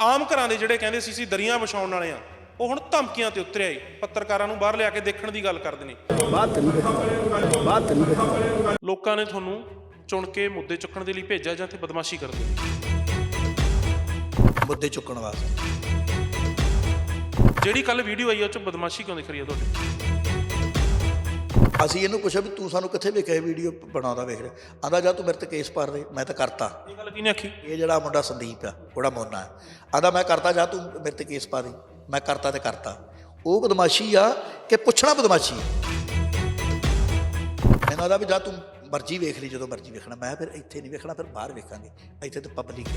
ਆਮ ਘਰਾਂ ਦੇ ਜਿਹੜੇ ਕਹਿੰਦੇ ਸੀ ਸੀ ਦਰੀਆਂ ਵਿਛਾਉਣ ਵਾਲੇ ਆ ਉਹ ਹੁਣ ਧਮਕੀਆਂ ਤੇ ਉਤਰਿਆ ਏ ਪੱਤਰਕਾਰਾਂ ਨੂੰ ਬਾਹਰ ਲਿਆ ਕੇ ਦੇਖਣ ਦੀ ਗੱਲ ਕਰਦੇ ਨੇ। ਬਾਤ ਨਹੀਂ ਬਾਤ ਨਹੀਂ ਲੋਕਾਂ ਨੇ ਤੁਹਾਨੂੰ ਚੁਣ ਕੇ ਮੁੱਦੇ ਚੁੱਕਣ ਦੇ ਲਈ ਭੇਜਿਆ ਜਾਂ ਤੇ ਬਦਮਾਸ਼ੀ ਕਰਦੇ ਨੇ? ਮੁੱਦੇ ਚੁੱਕਣ ਵਾਸਤੇ। ਜਿਹੜੀ ਕੱਲ ਵੀਡੀਓ ਆਈ ਉਹ ਚ ਬਦਮਾਸ਼ੀ ਕਿਉਂ ਦਿਖ ਰਹੀ ਆ ਤੁਹਾਡੀ? ਅਸੀਂ ਇਹਨੂੰ ਪੁੱਛਿਆ ਵੀ ਤੂੰ ਸਾਨੂੰ ਕਿੱਥੇ ਵੇਖਿਆ ਵੀਡੀਓ ਬਣਾਉਂਦਾ ਵੇਖ ਰਿਹਾ। ਆਂਦਾ ਜਾ ਤੂੰ ਮੇਰੇ ਤੇ ਕੇਸ ਪਾਰ ਦੇ ਮੈਂ ਤਾਂ ਕਰਤਾ। ਇਹ ਗੱਲ ਕਿਹਨੇ ਆਖੀ? ਇਹ ਜਿਹੜਾ ਮੁੰਡਾ ਸੰਦੀਪ ਆ ਉਹਦਾ ਮੋਨਾ ਹੈ। ਆਂਦਾ ਮੈਂ ਕਰਤਾ ਜਾ ਤੂੰ ਮੇਰੇ ਤੇ ਕੇਸ ਪਾ ਦੇ ਮੈਂ ਕਰਤਾ ਤੇ ਕਰਤਾ। ਉਹ ਬਦਮਾਸ਼ੀ ਆ ਕਿ ਪੁੱਛਣਾ ਬਦਮਾਸ਼ੀ ਆ? ਮੈਨੂੰ ਆਦਾ ਵੀ ਜਾ ਤੂੰ ਮਰਜ਼ੀ ਵੇਖ ਲਈ ਜਦੋਂ ਮਰਜ਼ੀ ਵੇਖਣਾ। ਮੈਂ ਫਿਰ ਇੱਥੇ ਨਹੀਂ ਵੇਖਣਾ ਫਿਰ ਬਾਹਰ ਵੇਖਾਂਗੇ। ਇੱਥੇ ਤੇ ਪਬਲਿਕ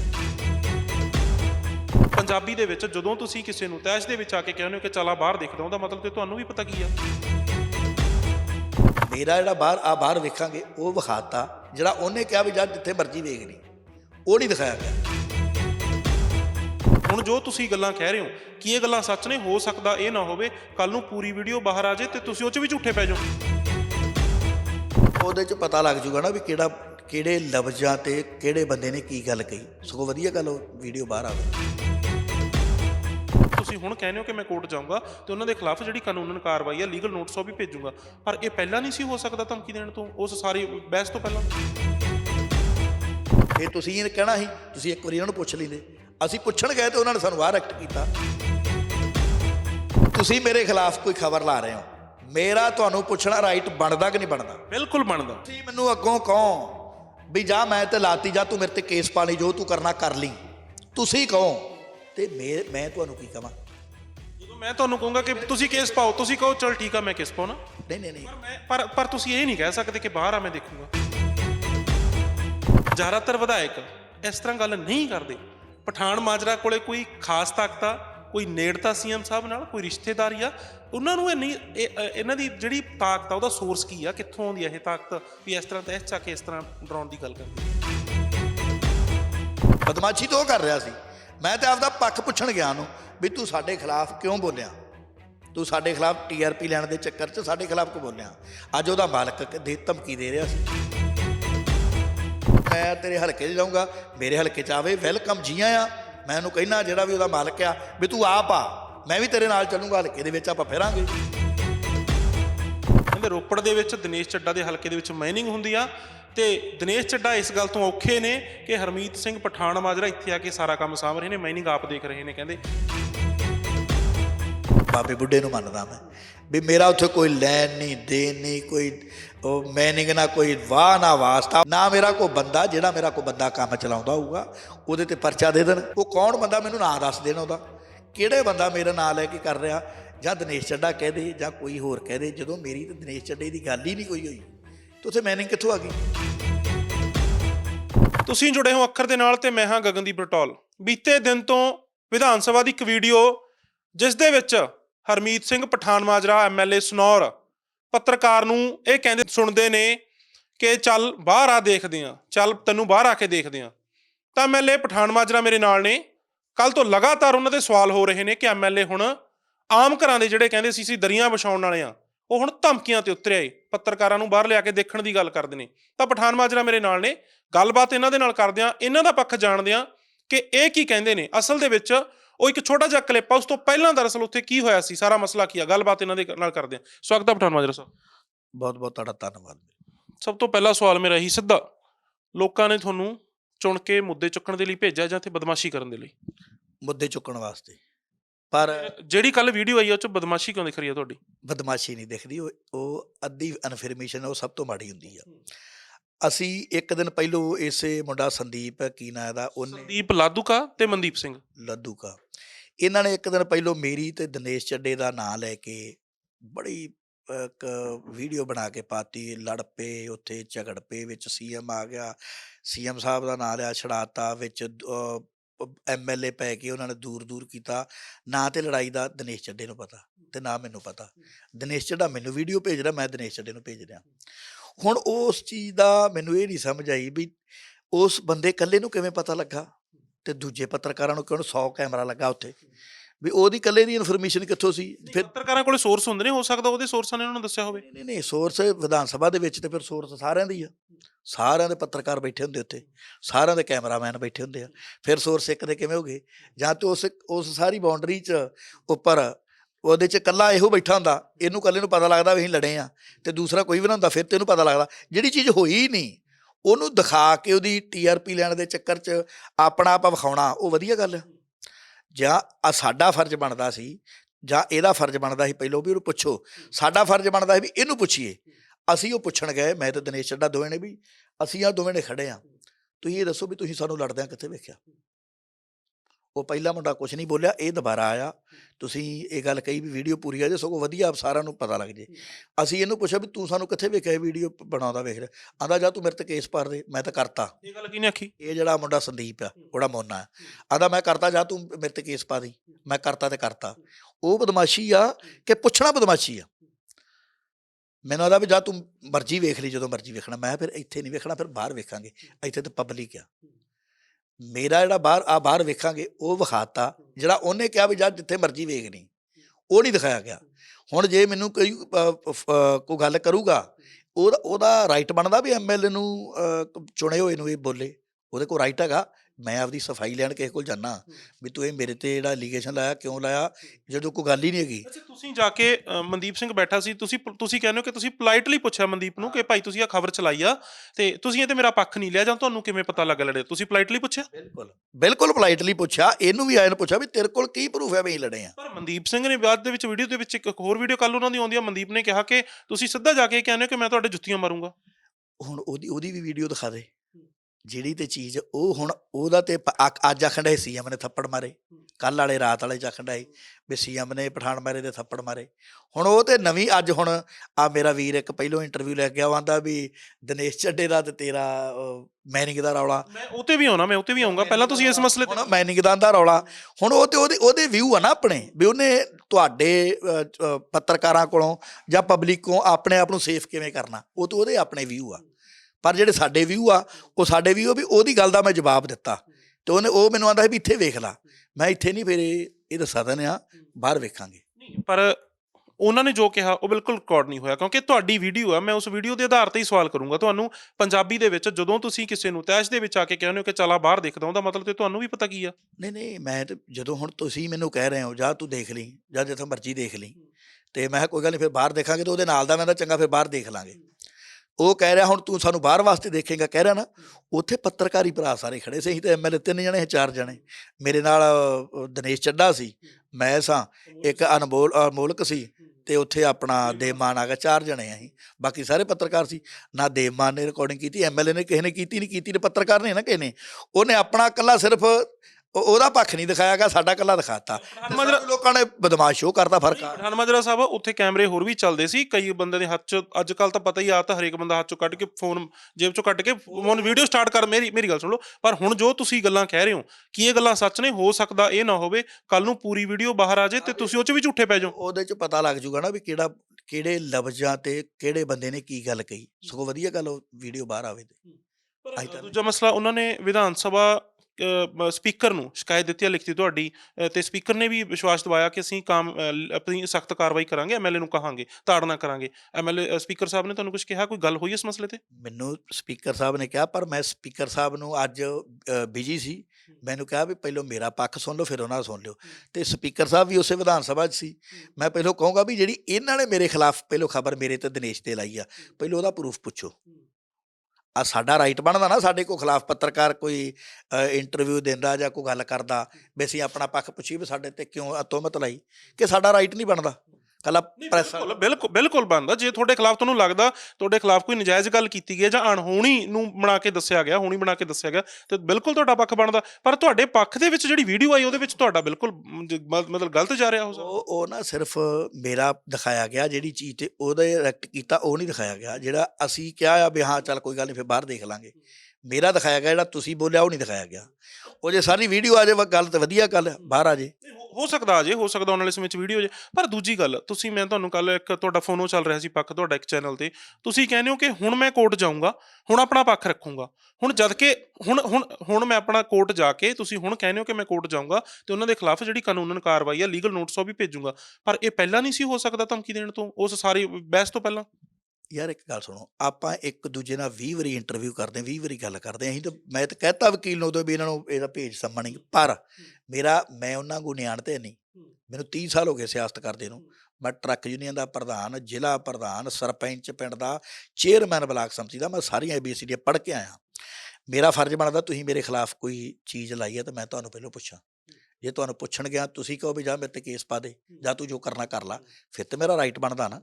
ਪੰਜਾਬੀ ਦੇ ਵਿੱਚ ਜਦੋਂ ਤੁਸੀਂ ਕਿਸੇ ਨੂੰ ਤੈਸ਼ ਦੇ ਵਿੱਚ ਆ ਕੇ ਕਹਿੰਦੇ ਹੋ ਕਿ ਚਲਾ ਬਾਹਰ ਦੇਖਦਾ ਉਹਦਾ ਮਤਲਬ ਤੇ ਤੁਹਾਨੂੰ ਵੀ ਪਤਾ ਕੀ ਆ? ਮੇਰਾ ਜਿਹੜਾ ਬਾਹਰ ਆ ਬਾਹਰ ਵੇਖਾਂਗੇ ਉਹ ਵਿਖਾਤਾ ਜਿਹੜਾ ਉਹਨੇ ਕਿਹਾ ਵੀ ਜਾ ਜਿੱਥੇ ਮਰਜ਼ੀ ਵੇਖ ਲਈ। ਉਹ ਨਹੀਂ ਦਿਖਾਇਆ ਗਿਆ। ਹੁਣ ਜੋ ਤੁਸੀਂ ਗੱਲਾਂ ਕਹਿ ਰਹੇ ਹੋ ਕੀ ਇਹ ਗੱਲਾਂ ਸੱਚ ਨੇ? ਹੋ ਸਕਦਾ ਇਹ ਨਾ ਹੋਵੇ ਕੱਲ ਨੂੰ ਪੂਰੀ ਵੀਡੀਓ ਬਾਹਰ ਆ ਜਾਏ ਤੇ ਤੁਸੀਂ ਉਹ 'ਚ ਵੀ ਝੂਠੇ ਪੈ ਜਾਓ। ਉਹਦੇ ਚ ਪਤਾ ਲੱਗ ਜੂਗਾ ਨਾ ਵੀ ਕਿਹੜਾ ਕਿਹੜੇ ਲਫ਼ਜ਼ਾਂ ਤੇ ਕਿਹੜੇ ਬੰਦੇ ਨੇ ਕੀ ਗੱਲ ਕਹੀ। ਸਗੋਂ ਵਧੀਆ ਗੱਲ ਉਹ ਵੀਡੀਓ ਬਾਹਰ ਆਵੇ ਤੁਸੀਂ ਹੁਣ ਕਹਿੰਦੇ ਹੋ ਕਿ ਮੈਂ ਕੋਰਟ ਜਾਊਂਗਾ ਤੇ ਉਹਨਾਂ ਦੇ ਖਿਲਾਫ ਜਿਹੜੀ ਕਾਨੂੰਨਨ ਕਾਰਵਾਈ ਆ ਲੀਗਲ ਨੋਟਿਸ ਉਹ ਵੀ ਭੇਜੂਗਾ। ਪਰ ਇਹ ਪਹਿਲਾਂ ਨਹੀਂ ਸੀ ਹੋ ਸਕਦਾ ਧਮਕੀ ਦੇਣ ਤੋਂ ਉਸ ਸਾਰੀ ਬਹਿਸ ਤੋਂ ਪਹਿਲਾਂ। ਇਹ ਤੁਸੀਂ ਇਹ ਕਹਿਣਾ ਸੀ ਤੁਸੀਂ ਇੱਕ ਵਾਰੀ ਇਹਨਾਂ ਨੂੰ ਪੁੱਛ ਲੈਂਦੇ ਅਸੀਂ ਪੁੱਛਣ ਗਏ ਤੇ ਉਹਨਾਂ ਨੇ ਸਾਨੂੰ ਬਾਹਰ ਐਕਟ ਕੀਤਾ। ਤੁਸੀਂ ਮੇਰੇ ਖਿਲਾਫ ਕੋਈ ਖਬਰ ਲਾ ਰਹੇ ਹੋ। ਮੇਰਾ ਤੁਹਾਨੂੰ ਪੁੱਛਣਾ ਰਾਈਟ ਬਣਦਾ ਕਿ ਨਹੀਂ ਬਣਦਾ? ਬਿਲਕੁਲ ਬਣਦਾ। ਤੁਸੀਂ ਮੈਨੂੰ ਅੱਗੋਂ ਕਹੋ ਵੀ ਜਾ ਮੈਂ ਤੇ ਲਾਤੀ ਜਾ ਤੂੰ ਮੇਰੇ ਤੇ ਕੇਸ ਪਾ ਲਈ ਜੋ ਤੂੰ ਕਰਨਾ ਕਰ ਲਈ। ਤੁਸੀਂ ਕਹੋ। ਤੇ ਮੈਂ ਮੈਂ ਤੁਹਾਨੂੰ ਕੀ ਕਹਾਂ? ਜਦੋਂ ਮੈਂ ਤੁਹਾਨੂੰ ਕਹੂੰਗਾ ਕਿ ਤੁਸੀਂ ਕੇਸ ਪਾਓ ਤੁਸੀਂ ਕਹੋ ਚਲ ਠੀਕ ਆ ਮੈਂ ਕੇਸ ਪਾਉਣਾ। ਨਹੀਂ ਨਹੀਂ ਨਹੀਂ। ਪਰ ਮੈਂ ਪਰ ਪਰ ਤੁਸੀਂ ਇਹ ਨਹੀਂ ਕਹਿ ਸਕਦੇ ਕਿ ਬਾਹਰ ਆ ਮੈਂ ਦੇਖੂੰਗਾ। ਜ਼ਿਆਦਾਤਰ ਵਿਧਾਇਕ ਇਸ ਤਰ੍ਹਾਂ ਗੱਲ ਨਹੀਂ ਕਰਦੇ। ਪਠਾਨ ਮਾਜਰਾ ਕੋਲੇ ਕੋਈ ਖਾਸ ਤਾਕਤ ਕੋਈ ਨੇੜਤਾ ਸੀਐਮ ਸਾਹਿਬ ਨਾਲ ਕੋਈ ਰਿਸ਼ਤੇਦਾਰੀ ਆ ਉਹਨਾਂ ਨੂੰ ਇਹ ਨਹੀਂ ਇਹ- ਅ, ਇਹਨਾਂ ਦੀ ਜਿਹੜੀ ਤਾਕਤ ਆ ਉਹਦਾ ਸੋਰਸ ਕੀ ਆ ਕਿੱਥੋਂ ਆਉਂਦੀ ਆ ਇਹ ਤਾਕਤ ਵੀ ਇਸ ਤਰ੍ਹਾਂ ਤੇ ਇਸ ਚੱਕ ਇਸ ਤਰ੍ਹਾਂ ਡਰਾਉਣ ਦੀ ਗੱਲ ਕਰਦੇ ਬਦਮਾਸ਼ੀ ਤਾਂ ਉਹ ਕਰ ਰਿਹਾ ਸੀ। ਮੈਂ ਤਾਂ ਆਪਦਾ ਪੱਖ ਪੁੱਛਣ ਗਿਆ ਉਹਨੂੰ ਵੀ ਤੂੰ ਸਾਡੇ ਖਿਲਾਫ ਕਿਉਂ ਬੋਲਿਆ? ਤੂੰ ਸਾਡੇ ਖਿਲਾਫ ਟੀਆਰਪੀ ਲੈਣ ਦੇ ਚੱਕਰ 'ਚ ਸਾਡੇ ਖਿਲਾਫ ਕਿਉਂ ਬੋਲਿਆ? ਅੱਜ ਉਹਦਾ ਮਾਲਕ ਦੇ ਧਮਕੀ ਦੇ ਰਿਹਾ ਸੀ। ਮੈਂ ਤੇਰੇ ਹਲਕੇ 'ਚ ਜਾਊਂਗਾ, ਮੇਰੇ ਹਲਕੇ 'ਚ ਆਵੇ ਵੈਲਕਮ ਜੀਆਂ ਆ ਮੈਂ ਉਹਨੂੰ ਕਹਿਣਾ ਜਿਹੜਾ ਵੀ ਉਹਦਾ ਮਾਲਕ ਆ, ਵੀ ਤੂੰ ਆਪ ਆ, ਮੈਂ ਵੀ ਤੇਰੇ ਨਾਲ ਚੱਲੂਗਾ, ਹਲਕੇ ਦੇ ਵਿੱਚ ਆਪਾਂ ਫਿਰਾਂਗੇ। ਕਹਿੰਦੇ ਰੋਪੜ ਦੇ ਵਿੱਚ ਦਿਨੇਸ਼ ਚੱਡਾ ਦੇ ਹਲਕੇ ਦੇ ਵਿੱਚ ਮਾਈਨਿੰਗ ਹੁੰਦੀ ਆ। ਤੇ ਦਿਨੇਸ਼ ਚੱਡਾ ਇਸ ਗੱਲ ਤੋਂ ਔਖੇ ਨੇ ਕਿ ਹਰਮੀਤ ਸਿੰਘ ਪਠਾਨ ਮਾਜਰਾ ਇੱਥੇ ਆ ਕੇ ਸਾਰਾ ਕੰਮ ਸਾਂਭ ਰਹੇ ਨੇ ਮਾਈਨਿੰਗ ਆਪ ਦੇਖ ਰਹੇ ਨੇ ਕਹਿੰਦੇ। ਬਾਬੇ ਬੁੱਢੇ ਨੂੰ ਮੰਨਦਾ ਮੈਂ, ਵੀ ਮੇਰਾ ਉੱਥੇ ਕੋਈ ਲੈਣ ਨਹੀਂ, ਦੇਣ ਨਹੀਂ, ਕੋਈ, ਉਹ ਮੈਨਿੰਗ ਨਾ ਕੋਈ ਵਾਹ ਨਾ ਵਾਸਤਾ, ਨਾ ਮੇਰਾ ਕੋਈ ਬੰਦਾ, ਜਿਹੜਾ ਮੇਰਾ ਕੋਈ ਬੰਦਾ ਕੰਮ ਚਲਾਉਂਦਾ ਹੋਊਗਾ, ਉਹਦੇ ਤੇ ਪਰਚਾ ਦੇ ਦੇਣ। ਉਹ ਕੌਣ ਬੰਦਾ? ਮੈਨੂੰ ਨਾਂ ਦੱਸ ਦੇਣ ਉਹਦਾ। ਕਿਹੜੇ ਬੰਦਾ ਮੇਰਾ ਨਾਂ ਲੈ ਕੇ ਕਰ ਰਿਹਾ? ਜਾਂ ਦਿਨੇਸ਼ ਚੱਡਾ ਕਹਿ ਦੇ, ਜਾਂ ਕੋਈ ਹੋਰ ਕਹਿ ਦੇ, ਜਦੋਂ ਮੇਰੀ ਤੇ ਦਿਨੇਸ਼ ਚੱਡੇ ਦੀ ਗੱਲ ਹੀ ਨਹੀਂ ਕੋਈ ਹੋਈ। ਤੇ ਉੱਥੇ ਮੈਨਿੰਗ ਕਿੱਥੋਂ ਆ ਗਈ। ਤੁਸੀਂ ਜੁੜੇ ਹੋ ਅੱਖਰ ਦੇ ਨਾਲ ਤੇ ਮੈਂ ਹਾਂ ਗਗਨਦੀਪ ਬਟੋਲ ਬੀਤੇ ਦਿਨ ਤੋਂ ਵਿਧਾਨ ਸਭਾ ਦੀ ਇੱਕ ਵੀਡੀਓ, ਜਿਸ ਦੇ ਵਿੱਚ ਹਰਮੀਤ ਸਿੰਘ ਪਠਾਨ ਮਾਜਰਾ ਐਮਐਲਏ ਸਨੌਰ, ਪੱਤਰਕਾਰ ਨੂੰ ਇਹ ਕਹਿੰਦੇ ਸੁਣਦੇ ਨੇ ਕਿ ਚੱਲ ਬਾਹਰ ਆ ਦੇਖਦੇ ਆ ਚੱਲ ਤੈਨੂੰ ਬਾਹਰ ਆ ਕੇ ਦੇਖਦੇ ਆ ਤਾਂ ਐਮਐਲਏ ਪਠਾਨ ਮਾਜਰਾ ਮੇਰੇ ਨਾਲ ਨੇ। ਕੱਲ ਤੋਂ ਲਗਾਤਾਰ ਉਹਨਾਂ ਦੇ ਸਵਾਲ ਹੋ ਰਹੇ ਨੇ ਕਿ ਐਮਐਲਏ ਹੁਣ ਆਮ ਘਰਾਂ ਦੇ ਜਿਹੜੇ ਕਹਿੰਦੇ ਸੀ ਸੀ ਦਰੀਆਂ ਵਿਛਾਉਣ ਵਾਲੇ ਆ, ਉਹ ਹੁਣ ਧਮਕੀਆਂ ਤੇ ਉਤਰਿਆ ਏ। ਪੱਤਰਕਾਰਾਂ ਨੂੰ ਬਾਹਰ ਲਿਆ ਕੇ ਦੇਖਣ ਦੀ ਗੱਲ ਕਰਦੇ ਨੇ। ਤਾਂ ਪਠਾਨ ਮਾਜਰਾ ਮੇਰੇ ਨਾਲ ਨੇ। ਗੱਲਬਾਤ ਇਹਨਾਂ ਦੇ ਨਾਲ ਕਰਦੇ ਆ ਇਹਨਾਂ ਦਾ ਪੱਖ ਜਾਣਦੇ ਆ ਕਿ ਇਹ ਕੀ ਕਹਿੰਦੇ ਨੇ। ਅਸਲ ਦੇ ਵਿੱਚ ਉਹ ਇੱਕ ਛੋਟਾ ਜਿਹਾ ਕਲਿੱਪ ਆ। ਉਸ ਤੋਂ ਪਹਿਲਾਂ ਦਰਅਸਲ ਉੱਥੇ ਕੀ ਹੋਇਆ ਸੀ? ਸਾਰਾ ਮਸਲਾ ਕੀ ਆ? ਗੱਲਬਾਤ ਇਹਨਾਂ ਦੇ ਨਾਲ ਕਰਦੇ ਆ ਸਵਾਗਤ ਹੈ ਪਠਾਨ ਮਾਜਰਾ ਸਾਹਿਬ। ਬਹੁਤ ਬਹੁਤ ਤੁਹਾਡਾ ਧੰਨਵਾਦ। ਸਭ ਤੋਂ ਪਹਿਲਾ ਸਵਾਲ ਮੇਰਾ ਇਹੀ ਸਿੱਧਾ। ਲੋਕਾਂ ਨੇ ਤੁਹਾਨੂੰ ਚੁਣ ਕੇ ਮੁੱਦੇ ਚੁੱਕਣ ਦੇ ਲਈ ਭੇਜਿਆ ਜਾਂ ਤੇ ਬਦਮਾਸ਼ੀ ਕਰਨ ਦੇ ਲਈ? ਮੁੱਦੇ ਚੁੱਕਣ ਵਾਸਤੇ। ਪਰ ਜਿਹੜੀ ਕੱਲ ਵੀਡੀਓ ਆਈ ਆ ਉਹ ਚ ਬਦਮਾਸ਼ੀ ਕਿਉਂ ਦਿਖ ਰਹੀ ਆ ਤੁਹਾਡੀ? ਬਦਮਾਸ਼ੀ ਨਹੀਂ ਦਿਖਦੀ ਉਹ ਉਹ ਅੱਧੀ ਇਨਫੋਰਮੇਸ਼ਨ ਉਹ ਸਭ ਤੋਂ ਮਾੜੀ ਹੁੰਦੀ ਆ। ਅਸੀਂ ਇੱਕ ਦਿਨ ਪਹਿਲੋਂ ਇਸੇ ਮੁੰਡਾ ਸੰਦੀਪ ਕੀ ਨਾਂ ਇਹਦਾ ਉਹਨੇ ਸੰਦੀਪ ਲਾਦੂਕਾ ਤੇ ਮਨਦੀਪ ਸਿੰਘ। ਲੱਦੂ ਕਾ ਇਹਨਾਂ ਨੇ ਇੱਕ ਦਿਨ ਪਹਿਲੋਂ ਮੇਰੀ ਤੇ ਦਿਨੇਸ਼ ਚੱਡੇ ਦਾ ਨਾਂ ਲੈ ਕੇ ਬੜੀ ਅਹ, ਇੱਕ ਵੀਡੀਓ ਬਣਾ ਕੇ ਪਾਤੀ। ਲੜ ਪਏ ਉੱਥੇ ਝਗੜ ਪਏ ਵਿੱਚ ਸੀਐਮ ਆ ਗਿਆ। ਸੀਐਮ ਸਾਹਿਬ ਦਾ ਨਾਂ ਲਿਆ ਛੜਾਤਾ ਵਿੱਚ ਐਮਐਲਏ ਪੈ ਕੇ ਉਹਨਾਂ ਨੇ ਦੂਰ ਦੂਰ ਕੀਤਾ ਨਾ ਤੇ ਲੜਾਈ ਦਾ ਦਿਨੇਸ਼ ਚੱਡੇ ਨੂੰ ਪਤਾ ਤੇ ਨਾ ਮੈਨੂੰ ਪਤਾ। ਦਿਨੇਸ਼ ਚੱਡਾ ਮੈਨੂੰ ਵੀਡੀਓ ਭੇਜ ਰਿਹਾ ਮੈਂ ਦਿਨੇਸ਼ ਚੱਡੇ ਨੂੰ ਭੇਜ ਰਿਹਾ। ਹੁਣ ਉਸ ਚੀਜ਼ ਦਾ ਮੈਨੂੰ ਇਹ ਨਹੀਂ ਸਮਝ ਆਈ ਵੀ ਉਸ ਬੰਦੇ ਇਕੱਲੇ ਨੂੰ ਕਿਵੇਂ ਪਤਾ ਲੱਗਾ ਤੇ ਦੂਜੇ ਪੱਤਰਕਾਰਾਂ ਨੂੰ ਕਿਉਂ 100 ਕੈਮਰਾ ਲੱਗਾ ਉੱਥੇ? ਵੀ ਉਹਦੀ ਇਕੱਲੇ ਦੀ ਇਨਫੋਰਮੇਸ਼ਨ ਕਿੱਥੋਂ ਸੀ? ਫਿਰ ਪੱਤਰਕਾਰਾਂ ਕੋਲੇ ਸੋਰਸ ਹੁੰਦੇ ਨੇ ਹੋ ਸਕਦਾ ਉਹਦੇ ਸੋਰਸਾਂ ਨੇ ਉਹਨਾਂ ਨੂੰ ਦੱਸਿਆ ਹੋਵੇ। ਨਹੀਂ ਨਹੀਂ ਸੋਰਸ ਵਿਧਾਨ ਸਭਾ ਦੇ ਵਿੱਚ ਤੇ ਫਿਰ ਸੋਰਸ ਸਾਰਿਆਂ ਦੀ ਆ। ਸਾਰਿਆਂ ਦੇ ਪੱਤਰਕਾਰ ਬੈਠੇ ਹੁੰਦੇ ਉੱਥੇ। ਸਾਰਿਆਂ ਦੇ ਕੈਮਰਾਮੈਨ ਬੈਠੇ ਹੁੰਦੇ ਆ। ਫਿਰ ਸੋਰਸ ਇੱਕ ਦੇ ਕਿਵੇਂ ਹੋ ਗਏ ਜਾਂ ਤੇ ਉਸ ਉਸ ਸਾਰੀ ਬਾਉਂਡਰੀ 'ਚ ਉੱਪਰ ਉਹਦੇ 'ਚ ਕੱਲਾ ਇਹੋ ਬੈਠਾ ਹੁੰਦਾ ਇਹਨੂੰ ਕੱਲੇ ਨੂੰ ਪਤਾ ਲੱਗਦਾ ਵੀ ਅਸੀਂ ਲੜੇ ਆ ਤੇ ਦੂਸਰਾ ਕੋਈ ਵੀ ਨਾ ਹੁੰਦਾ ਫਿਰ ਤੇ ਇਹਨੂੰ ਪਤਾ ਲੱਗਦਾ। ਜਿਹੜੀ ਚੀਜ਼ ਹੋਈ ਹੀ ਨਹੀਂ ਉਹਨੂੰ ਦਿਖਾ ਕੇ ਉਹਦੀ ਟੀਆਰਪੀ ਲੈਣ ਦੇ ਚੱਕਰ 'ਚ ਆਪਣਾ ਆਪ ਵਿਖਾਉਣਾ ਉਹ ਵਧੀਆ ਗੱਲ ਆ। ਜਾਂ ਆ ਸਾਡਾ ਫਰਜ਼ ਬਣਦਾ ਸੀ ਜਾਂ ਇਹਦਾ ਫਰਜ਼ ਬਣਦਾ ਸੀ ਪਹਿਲੋਂ ਵੀ ਉਹਨੂੰ ਪੁੱਛੋ। ਸਾਡਾ ਫਰਜ਼ ਬਣਦਾ ਸੀ ਵੀ ਇਹਨੂੰ ਪੁੱਛੀਏ। ਅਸੀਂ ਉਹ ਪੁੱਛਣ ਗਏ ਮੈਂ ਤੇ ਦਿਨੇਸ਼ ਚੱਡਾ ਦੋਵੇਂ ਨੇ ਵੀ ਅਸੀਂ ਆ ਦੋਵੇਂ ਨੇ ਖੜੇ ਆ। ਤੁਸੀਂ ਇਹ ਦੱਸੋ ਵੀ ਤੁਸੀਂ ਸਾਨੂੰ ਲੜਦਿਆਂ ਕਿੱਥੇ ਵੇਖਿਆ? ਉਹ ਪਹਿਲਾ ਮੁੰਡਾ ਕੁਝ ਨਹੀਂ ਬੋਲਿਆ ਇਹ ਦੁਬਾਰਾ ਆਇਆ। ਤੁਸੀਂ ਇਹ ਗੱਲ ਕਹੀ ਵੀ ਵੀਡੀਓ ਪੂਰੀ ਆ ਜੇ ਸਗੋਂ ਵਧੀਆ ਸਾਰਿਆਂ ਨੂੰ ਪਤਾ ਲੱਗ ਜੇ। ਅਸੀਂ ਇਹਨੂੰ ਪੁੱਛਿਆ ਵੀ ਤੂੰ ਸਾਨੂੰ ਕਿੱਥੇ ਵੇਖਿਆ ਵੀਡੀਓ ਬਣਾਉਂਦਾ ਵੇਖ ਰਿਹਾ। ਆਂਦਾ ਜਾ ਤੂੰ ਮੇਰੇ ਤੇ ਕੇਸ ਭਰ ਦੇ ਮੈਂ ਤਾਂ ਕਰਤਾ। ਇਹ ਗੱਲ ਕਿਹਨੇ ਆਖੀ? ਇਹ ਜਿਹੜਾ ਮੁੰਡਾ ਸੰਦੀਪ ਆ ਉਹਦਾ ਮੋਨਾ ਆ। ਆਂਦਾ ਮੈਂ ਕਰਤਾ ਜਾ ਤੂੰ ਮੇਰੇ ਤੇ ਕੇਸ ਪਾ ਦੀ। ਮੈਂ ਕਰਤਾ ਤੇ ਕਰਤਾ। ਉਹ ਬਦਮਾਸ਼ੀ ਆ ਕਿ ਪੁੱਛਣਾ ਬਦਮਾਸ਼ੀ ਆ। ਮੈਨੂੰ ਆਦਾ ਵੀ ਜਾ ਤੂੰ ਮਰਜ਼ੀ ਵੇਖ ਲਈ ਜਦੋਂ ਮਰਜ਼ੀ ਵੇਖਣਾ। ਮੈਂ ਫਿਰ ਇੱਥੇ ਨਹੀਂ ਵੇਖਣਾ ਫਿਰ ਬਾਹਰ ਵੇਖਾਂਗੇ। ਇੱਥੇ ਤਾਂ ਪਬਲਿਕ ਆ। ਮੇਰਾ ਜਿਹੜਾ ਬਾਹਰ ਆ ਬਾਹਰ ਵੇਖਾਂਗੇ ਉਹ ਵਿਖਾਤਾ ਜਿਹੜਾ ਉਹਨੇ ਕਿਹਾ ਵੀ ਜਾ ਜਿੱਥੇ ਮਰਜ਼ੀ ਵੇਖ ਨਹੀਂ ਉਹ ਨਹੀਂ ਦਿਖਾਇਆ ਗਿਆ। ਹੁਣ ਜੇ ਮੈਨੂੰ ਕੋਈ ਅ, ਕੋਈ ਗੱਲ ਕਰੂਗਾ ਉਹਦਾ ਉਹਦਾ ਰਾਈਟ ਬਣਦਾ ਵੀ ਐਮਐਲਏ ਨੂੰ ਚੁਣੇ ਹੋਏ ਨੂੰ ਇਹ ਬੋਲੇ। ਉਹਦੇ ਕੋਲ ਰਾਈਟ ਹੈਗਾ। ਮੈਂ ਆਪਦੀ ਸਫ਼ਾਈ ਲੈਣ ਕਿਸੇ ਕੋਲ ਜਾਣਾ ਵੀ ਤੂੰ ਇਹ ਮੇਰੇ ਤੇ ਜਿਹੜਾ ਅਲੀਗੇਸ਼ਨ ਲਾਇਆ ਕਿਉਂ ਲਾਇਆ? ਜਦੋਂ ਕੋਈ ਗੱਲ ਹੀ ਨਹੀਂ ਹੈਗੀ। ਅੱਛਾ ਤੁਸੀਂ ਜਾ ਕੇ ਮਨਦੀਪ ਸਿੰਘ ਬੈਠਾ ਸੀ ਤੁਸੀਂ ਤੁਸੀਂ ਕਹਿੰਦੇ ਹੋ ਕਿ ਤੁਸੀਂ ਪੋਲਾਈਟਲੀ ਪੁੱਛਿਆ ਮਨਦੀਪ ਨੂੰ ਕਿ ਭਾਈ ਤੁਸੀਂ ਆ ਖਬਰ ਚਲਾਈ ਆ ਤੇ ਤੁਸੀਂ ਇਹ ਤੇ ਮੇਰਾ ਪੱਖ ਨਹੀਂ ਲਿਆ ਜਾਂ ਤੁਹਾਨੂੰ ਕਿਵੇਂ ਪਤਾ ਲੱਗਾ ਲੜੇ? ਤੁਸੀਂ ਪੋਲਾਈਟਲੀ ਪੁੱਛਿਆ? ਬਿਲਕੁਲ। ਬਿਲਕੁਲ ਪੋਲਾਈਟਲੀ ਪੁੱਛਿਆ। ਇਹਨੂੰ ਵੀ ਆਇਆ ਨੂੰ ਪੁੱਛਿਆ ਵੀ ਤੇਰੇ ਕੋਲ ਕੀ ਪ੍ਰੂਫ ਹੈ ਵੀ ਲੜੇ ਆ। ਪਰ ਮਨਦੀਪ ਸਿੰਘ ਨੇ ਬਾਅਦ ਦੇ ਵਿੱਚ ਵੀਡੀਓ ਦੇ ਵਿੱਚ ਇੱਕ ਹੋਰ ਵੀਡੀਓ ਕੱਲ ਉਹਨਾਂ ਦੀ ਆਉਂਦੀ ਆ ਮਨਦੀਪ ਨੇ ਕਿਹਾ ਕਿ ਤੁਸੀਂ ਸਿੱਧਾ ਜਾ ਕੇ ਕਹਿੰਦੇ ਹੋ ਕਿ ਮੈਂ ਤੁਹਾਡੇ ਜੁੱਤੀਆਂ ਮਾਰੂੰਗਾ। ਹੁਣ ਉਹਦੀ ਉਹਦੀ ਵੀ ਵੀਡੀਓ ਦਿਖਾ ਦੇ। ਜਿਹੜੀ ਤੇ ਚੀਜ਼ ਉਹ ਹੁਣ ਉਹਦਾ ਤੇ ਅੱਜ ਆਖਣ ਡਏ ਸੀਐਮ ਨੇ ਥੱਪੜ ਮਾਰੇ। ਕੱਲ ਵਾਲੇ ਰਾਤ ਵਾਲੇ ਆਖਣ ਡਏ ਵੀ ਸੀਐਮ ਨੇ ਪਠਾਨ ਮਾਰੇ ਦੇ ਥੱਪੜ ਮਾਰੇ। ਹੁਣ ਉਹ ਤੇ ਨਵੀਂ ਅੱਜ ਹੁਣ ਆ ਮੇਰਾ ਵੀਰ ਇੱਕ ਪਹਿਲੋਂ ਇੰਟਰਵਿਊ ਲੈ ਕੇ ਆਵਾਂਦਾ ਵੀ ਦਿਨੇਸ਼ ਚੱਡੇ ਦਾ ਤੇ ਤੇਰਾ ਮੈਨਿੰਗ ਦਾ ਰੌਲਾ। ਮੈਂ ਉਹ ਤੇ ਵੀ ਆਉਣਾ ਮੈਂ ਉਹ ਤੇ ਵੀ ਆਉਂਗਾ ਪਹਿਲਾਂ ਤੁਸੀਂ ਇਸ ਮਸਲੇ ਤੇ ਮੈਨਿੰਗ ਦਾ ਦਾ ਰੌਲਾ। ਹੁਣ ਉਹ ਤੇ ਉਹਦੇ ਉਹਦੇ ਵਿਊ ਆ ਨਾ ਆਪਣੇ ਵੀ ਉਹਨੇ ਤੁਹਾਡੇ ਪੱਤਰਕਾਰਾਂ ਕੋਲੋਂ ਜਾਂ ਪਬਲਿਕ ਕੋਲੋਂ ਆਪਣੇ ਆਪ ਨੂੰ ਸੇਫ ਕਿਵੇਂ ਕਰਨਾ ਉਹ ਤੇ ਉਹਦੇ ਆਪਣੇ ਵਿਊ ਆ। ਪਰ ਜਿਹੜੇ ਸਾਡੇ ਵਿਊ ਆ ਉਹ ਸਾਡੇ ਵਿਊ ਵੀ ਉਹਦੀ ਗੱਲ ਦਾ ਮੈਂ ਜਵਾਬ ਦਿੱਤਾ। ਤੇ ਉਹਨੇ ਉਹ ਮੈਨੂੰ ਆਂਦਾ ਵੀ ਇੱਥੇ ਵੇਖ ਲੈ। ਮੈਂ ਇੱਥੇ ਨਹੀਂ ਫਿਰ ਇਹ ਦੱਸਾ ਦਿੰਦੇ ਆ ਬਾਹਰ ਵੇਖਾਂਗੇ। ਨਹੀਂ ਪਰ ਉਹਨਾਂ ਨੇ ਜੋ ਕਿਹਾ ਉਹ ਬਿਲਕੁਲ ਰਿਕਾਰਡ ਨਹੀਂ ਹੋਇਆ ਕਿਉਂਕਿ ਤੁਹਾਡੀ ਵੀਡੀਓ ਆ ਮੈਂ ਉਸ ਵੀਡੀਓ ਦੇ ਆਧਾਰ ਤੇ ਹੀ ਸਵਾਲ ਕਰੂੰਗਾ। ਤੁਹਾਨੂੰ ਪੰਜਾਬੀ ਦੇ ਵਿੱਚ ਜਦੋਂ ਤੁਸੀਂ ਕਿਸੇ ਨੂੰ ਤੈਸ਼ ਦੇ ਵਿੱਚ ਆ ਕੇ ਕਹਿੰਦੇ ਹੋ ਕਿ ਚਲਾ ਬਾਹਰ ਦੇਖਦਾ ਉਹਦਾ ਮਤਲਬ ਤੇ ਤੁਹਾਨੂੰ ਵੀ ਪਤਾ ਕੀ ਆ? ਨਹੀਂ ਨਹੀਂ ਮੈਂ ਤੇ ਜਦੋਂ ਹੁਣ ਤੁਸੀਂ ਮੈਨੂੰ ਕਹਿ ਰਹੇ ਹੋ ਜਾ ਤੂੰ ਦੇਖ ਲਈ ਜਾਂ ਜਿੱਥੇ ਮਰਜ਼ੀ ਦੇਖ ਲਈ ਤੇ ਮੈਂ ਕੋਈ ਗੱਲ ਨਹੀਂ ਫਿਰ ਬਾਹਰ ਦੇਖਾਂਗੇ ਤੇ ਉਹਦੇ ਨਾਲ ਦਾ ਮੈਂ ਤਾਂ ਚੰਗਾ ਫਿਰ ਬਾਹਰ ਦੇਖ ਲਾਂਗੇ। ਉਹ ਕਹਿ ਰਿਹਾ ਹੁਣ ਤੂੰ ਸਾਨੂੰ ਬਾਹਰ ਵਾਸਤੇ ਦੇਖੇਗਾ। ਕਹਿ ਰਿਹਾ ਨਾ ਉੱਥੇ ਪੱਤਰਕਾਰੀ ਭਰਾ ਸਾਰੇ ਖੜੇ ਸੀ ਅਸੀਂ ਤੇ ਐਮਐਲਏ ਤਿੰਨ ਜਣੇ ਚਾਰ ਜਣੇ। ਮੇਰੇ ਨਾਲ ਦਿਨੇਸ਼ ਚੱਡਾ ਸੀ ਮੈਂ ਸਾਂ ਇੱਕ ਅਨਮੋਲ ਅਨਮੋਲਕ ਸੀ ਤੇ ਉੱਥੇ ਆਪਣਾ ਦੇਵਮਾਨ ਆ ਗਿਆ ਚਾਰ ਜਣੇ ਅਸੀਂ। ਬਾਕੀ ਸਾਰੇ ਪੱਤਰਕਾਰ ਸੀ। ਨਾ ਦੇਵਮਾਨ ਨੇ ਰਿਕਾਰਡਿੰਗ ਕੀਤੀ ਐਮਐਲਏ ਨੇ ਕਿਸੇ ਨੇ ਕੀਤੀ ਨਹੀਂ ਕੀਤੀ ਤੇ ਪੱਤਰਕਾਰ ਨੇ ਨਾ ਕਿਸੇ ਨੇ। ਉਹਨੇ ਆਪਣਾ ਇਕੱਲਾ ਸਿਰਫ ਉਹ- ਉਹਦਾ ਪੱਖ ਨਹੀਂ ਦਿਖਾਇਆਗਾ ਸਾਡਾ ਇਕੱਲਾ ਦਿਖਾਤਾ। ਸਾਨੂੰ ਲੋਕਾਂ ਨੇ ਬਦਮਾਸ਼ ਸ਼ੋ ਕਰਦਾ ਫ਼ਰਕ। ਆ ਪਠਾਨ ਮਾਜਰਾ ਸਾਹਿਬ ਉੱਥੇ ਕੈਮਰੇ ਹੋਰ ਵੀ ਚੱਲਦੇ ਸੀ ਕਈ ਬੰਦੇ ਦੇ ਹੱਥ 'ਚ ਅੱਜ ਕੱਲ ਤਾਂ ਪਤਾ ਹੀ ਆ ਤਾਂ ਹਰੇਕ ਬੰਦਾ ਹੱਥ 'ਚੋਂ ਕੱਢ ਕੇ ਫੋਨ ਜੇਬ 'ਚੋਂ ਕੱਢ ਕੇ ਹੁਣ ਵੀਡੀਓ ਸਟਾਰਟ ਕਰ ਮੇਰੀ ਮੇਰੀ ਗੱਲ ਸੁਣ ਲਓ। ਪਰ ਹੁਣ ਜੋ ਤੁਸੀਂ ਗੱਲਾਂ ਕਹਿ ਰਹੇ ਹੋ ਕੀ ਇਹ ਗੱਲਾਂ ਸੱਚ ਨੇ? ਹੋ ਸਕਦਾ ਇਹ ਨਾ ਹੋਵੇ ਕੱਲ ਨੂੰ ਪੂਰੀ ਵੀਡੀਓ ਬਾਹਰ ਆ ਜਾਏ ਤੇ ਤੁਸੀਂ ਉਹ 'ਚ ਵੀ ਝੂਠੇ ਪੈ ਜਾਓ। ਉਹਦੇ ਚ ਪਤਾ ਲੱਗ ਜੂਗਾ ਨਾ ਵੀ ਕਿਹੜਾ ਕਿਹੜੇ ਲਫ਼ਜ਼ਾਂ ਤੇ ਕਿਹੜੇ ਬੰਦੇ ਨੇ ਕੀ ਗੱਲ ਕਹੀ। ਸਗੋਂ ਵਧੀਆ ਗੱਲ ਉਹ ਵੀਡੀਓ ਬਾਹਰ ਆਵੇ ਤੇ। ਪਰ ਦੂਜਾ ਮਸਲਾ ਉਹਨਾਂ ਨੇ ਵਿਧਾਨ ਸਭਾ ਸਪੀਕਰ ਨੂੰ ਸ਼ਿਕਾਇਤ ਦਿੱਤੀ ਹੈ ਲਿਖਤੀ ਤੁਹਾਡੀ ਅ, ਤੇ ਸਪੀਕਰ ਨੇ ਵੀ ਵਿਸ਼ਵਾਸ ਦਿਵਾਇਆ ਕਿ ਅਸੀਂ ਕੰਮ ਆਪਣੀ ਸਖਤ ਕਾਰਵਾਈ ਕਰਾਂਗੇ ਐਮਐਲਏ ਨੂੰ ਕਹਾਂਗੇ ਤਾੜਨਾ ਕਰਾਂਗੇ। ਐਮਐਲਏ ਸਪੀਕਰ ਸਾਹਿਬ ਨੇ ਤੁਹਾਨੂੰ ਕੁਝ ਕਿਹਾ ਕੋਈ ਗੱਲ ਹੋਈ ਇਸ ਮਸਲੇ ਤੇ? ਮੈਨੂੰ ਸਪੀਕਰ ਸਾਹਿਬ ਨੇ ਕਿਹਾ ਪਰ ਮੈਂ ਸਪੀਕਰ ਸਾਹਿਬ ਨੂੰ ਅੱਜ ਬਿਜ਼ੀ ਸੀ। ਮੈਨੂੰ ਕਿਹਾ ਵੀ ਪਹਿਲਾਂ ਮੇਰਾ ਪੱਖ ਸੁਣ ਲਓ ਫਿਰ ਉਹਨਾਂ ਦਾ ਸੁਣ ਲਿਓ। ਤੇ ਸਪੀਕਰ ਸਾਹਿਬ ਵੀ ਉਸੇ ਵਿਧਾਨ ਸਭਾ 'ਚ ਸੀ। ਮੈਂ ਪਹਿਲਾਂ ਕਹੂੰਗਾ ਵੀ ਜਿਹੜੀ ਇਹਨਾਂ ਨੇ ਮੇਰੇ ਖਿਲਾਫ ਪਹਿਲਾਂ ਖਬਰ ਮੇਰੇ ਤੇ ਦਿਨੇਸ਼ ਤੇ ਲਾਈ ਆ ਪਹਿਲਾਂ ਉਹਦਾ ਪ੍ਰੂਫ ਪੁੱਛੋ। ਆ ਸਾਡਾ ਰਾਈਟ ਬਣਦਾ ਨਾ, ਸਾਡੇ ਕੋ ਖਿਲਾਫ ਪੱਤਰਕਾਰ ਕੋਈ ਇੰਟਰਵਿਊ ਦਿੰਦਾ ਜਾਂ ਕੋਈ ਗੱਲ ਕਰਦਾ, ਵੀ ਅਸੀਂ ਆਪਣਾ ਪੱਖ ਪੁੱਛੀਏ ਵੀ ਸਾਡੇ ਤੇ ਕਿਉਂ ਤੋਮਤ ਲਾਈ, ਕਿ ਸਾਡਾ ਰਾਈਟ ਨਹੀਂ ਬਣਦਾ। ਕੱਲਾ ਪ੍ਰੈਸ ਬਿਲਕੁਲ ਬਿਲਕੁਲ ਬਿਲਕੁਲ ਬੰਦਾ ਜੇ ਤੁਹਾਡੇ ਖਿਲਾਫ ਤੁਹਾਨੂੰ ਲੱਗਦਾ ਤੁਹਾਡੇ ਖਿਲਾਫ ਕੋਈ ਨਜਾਇਜ਼ ਗੱਲ ਕੀਤੀ ਗਈ ਹੈ ਜਾਂ ਅਣਹੋਣੀ ਨੂੰ ਬਣਾ ਕੇ ਦੱਸਿਆ ਗਿਆ ਹੋਣੀ ਬਣਾ ਕੇ ਦੱਸਿਆ ਗਿਆ ਤੇ ਬਿਲਕੁਲ ਤੁਹਾਡਾ ਪੱਖ ਬਣਦਾ। ਪਰ ਤੁਹਾਡੇ ਪੱਖ ਦੇ ਵਿੱਚ ਜਿਹੜੀ ਵੀਡੀਓ ਆਈ ਉਹਦੇ ਵਿੱਚ ਤੁਹਾਡਾ ਬਿਲਕੁਲ ਮਤਲਬ ਗਲਤ ਜਾ ਰਿਹਾ ਹੋ ਉਹ ਉਹ ਨਾ ਸਿਰਫ ਮੇਰਾ ਦਿਖਾਇਆ ਗਿਆ ਜਿਹੜੀ ਚੀਜ਼ ਤੇ ਉਹਦੇ ਰੈਕਟ ਕੀਤਾ ਉਹ ਨਹੀਂ ਦਿਖਾਇਆ ਗਿਆ। ਜਿਹੜਾ ਅਸੀਂ ਕਿਹਾ ਆ ਵੀ ਹਾਂ ਚੱਲ ਕੋਈ ਗੱਲ ਨਹੀਂ ਫਿਰ ਬਾਹਰ ਦੇਖ ਲਾਂਗੇ। ਮੇਰਾ ਦਿਖਾਇਆ ਗਿਆ ਜਿਹੜਾ ਤੁਸੀਂ ਬੋਲਿਆ ਉਹ ਨਹੀਂ ਦਿਖਾਇਆ ਗਿਆ। ਉਹ ਜੇ ਸਾਰੀ ਵੀਡੀਓ ਆ ਜਾਵੇ ਗੱਲ ਤਾਂ ਵਧੀਆ ਗੱਲ ਹੈ, ਬਾਹਰ ਆ ਜੇ। ਹੋ- ਸਕਦਾ ਅਜੇ ਹੋ ਸਕਦਾ ਆਉਣ ਵਾਲੇ ਸਮੇਂ 'ਚ ਵੀਡੀਓ ਜੇ। ਪਰ ਦੂਜੀ ਗੱਲ ਤੁਸੀਂ ਮੈਂ ਤੁਹਾਨੂੰ ਕੱਲ ਇੱਕ ਤੁਹਾਡਾ ਫੋਨੋ ਚੱਲ ਰਿਹਾ ਸੀ ਪੱਖ ਤੁਹਾਡਾ ਇੱਕ ਚੈਨਲ ਤੇ। ਤੁਸੀਂ ਕਹਿੰਦੇ ਹੋ ਕਿ ਹੁਣ ਮੈਂ ਕੋਰਟ ਜਾਊਂਗਾ ਹੁਣ ਆਪਣਾ ਪੱਖ ਰੱਖੂੰਗਾ। ਹੁਣ ਜਦ ਕਿ ਹੁਣ ਹੁਣ ਹੁਣ ਮੈਂ ਆਪਣਾ ਕੋਰਟ ਜਾ ਕੇ ਤੁਸੀਂ ਹੁਣ ਕਹਿੰਦੇ ਹੋ ਕਿ ਮੈਂ ਕੋਰਟ ਜਾਊਂਗਾ ਤੇ ਉਹਨਾਂ ਦੇ ਖਿਲਾਫ ਜਿਹੜੀ ਕਾਨੂੰਨ ਕਾਰਵਾਈ ਆ ਲੀਗਲ ਨੋਟਿਸ ਉਹ ਵੀ ਭੇਜੂੰਗਾ। ਪਰ ਇਹ ਪਹਿਲਾਂ ਨਹੀਂ ਸੀ ਹੋ ਸਕਦਾ ਧਮਕੀ ਦੇਣ ਤੋਂ ਉਸ ਸਾਰੀ ਬਹਿਸ ਤੋਂ ਪਹਿਲਾਂ? ਯਾਰ ਇੱਕ ਗੱਲ ਸੁਣੋ ਆਪਾਂ ਇੱਕ ਦੂਜੇ ਨਾਲ 20 ਵਾਰੀ ਇੰਟਰਵਿਊ ਕਰਦੇ ਹਾਂ 20 ਵਾਰੀ ਗੱਲ ਕਰਦੇ ਹਾਂ ਅਸੀਂ ਤਾਂ ਮੈਂ ਤਾਂ ਕਹਿਤਾ ਵਕੀਲ ਨੂੰ ਉਦੋਂ ਵੀ ਇਹਨਾਂ ਨੂੰ ਇਹਦਾ ਭੇਜ ਸੰਮਣੀ ਪਰ ਮੇਰਾ ਮੈਂ ਉਹਨਾਂ ਨੂੰ ਨਿਆਣ ਤੇ ਨਹੀਂ ਮੈਨੂੰ 30 ਸਾਲ ਹੋ ਗਏ ਸਿਆਸਤ ਕਰਦੇ ਨੂੰ ਮੈਂ ਟਰੱਕ ਯੂਨੀਅਨ ਦਾ ਪ੍ਰਧਾਨ ਜ਼ਿਲ੍ਹਾ ਪ੍ਰਧਾਨ ਸਰਪੰਚ ਪਿੰਡ ਦਾ ਚੇਅਰਮੈਨ ਬਲਾਕ ਸੰਮਤੀ ਦਾ ਮੈਂ ਸਾਰੀਆਂ ਏਬੀਸੀਡੀ ਪੜ੍ਹ ਕੇ ਆਇਆ। ਮੇਰਾ ਫਰਜ਼ ਬਣਦਾ ਤੁਸੀਂ ਮੇਰੇ ਖਿਲਾਫ ਕੋਈ ਚੀਜ਼ ਲਾਈ ਹੈ ਤਾਂ ਮੈਂ ਤੁਹਾਨੂੰ ਪਹਿਲਾਂ ਪੁੱਛਾਂ। ਜੇ ਤੁਹਾਨੂੰ ਪੁੱਛਣ ਗਿਆ ਤੁਸੀਂ ਕਹੋ ਵੀ ਜਾ ਮੇਰੇ ਤੇ ਕੇਸ ਪਾ ਦੇ ਜਾਂ ਤੂੰ ਜੋ ਕਰਨਾ ਕਰ ਲਾ ਫਿਰ ਤੇ ਮੇਰਾ ਰਾਈਟ ਬਣਦਾ ਨਾ।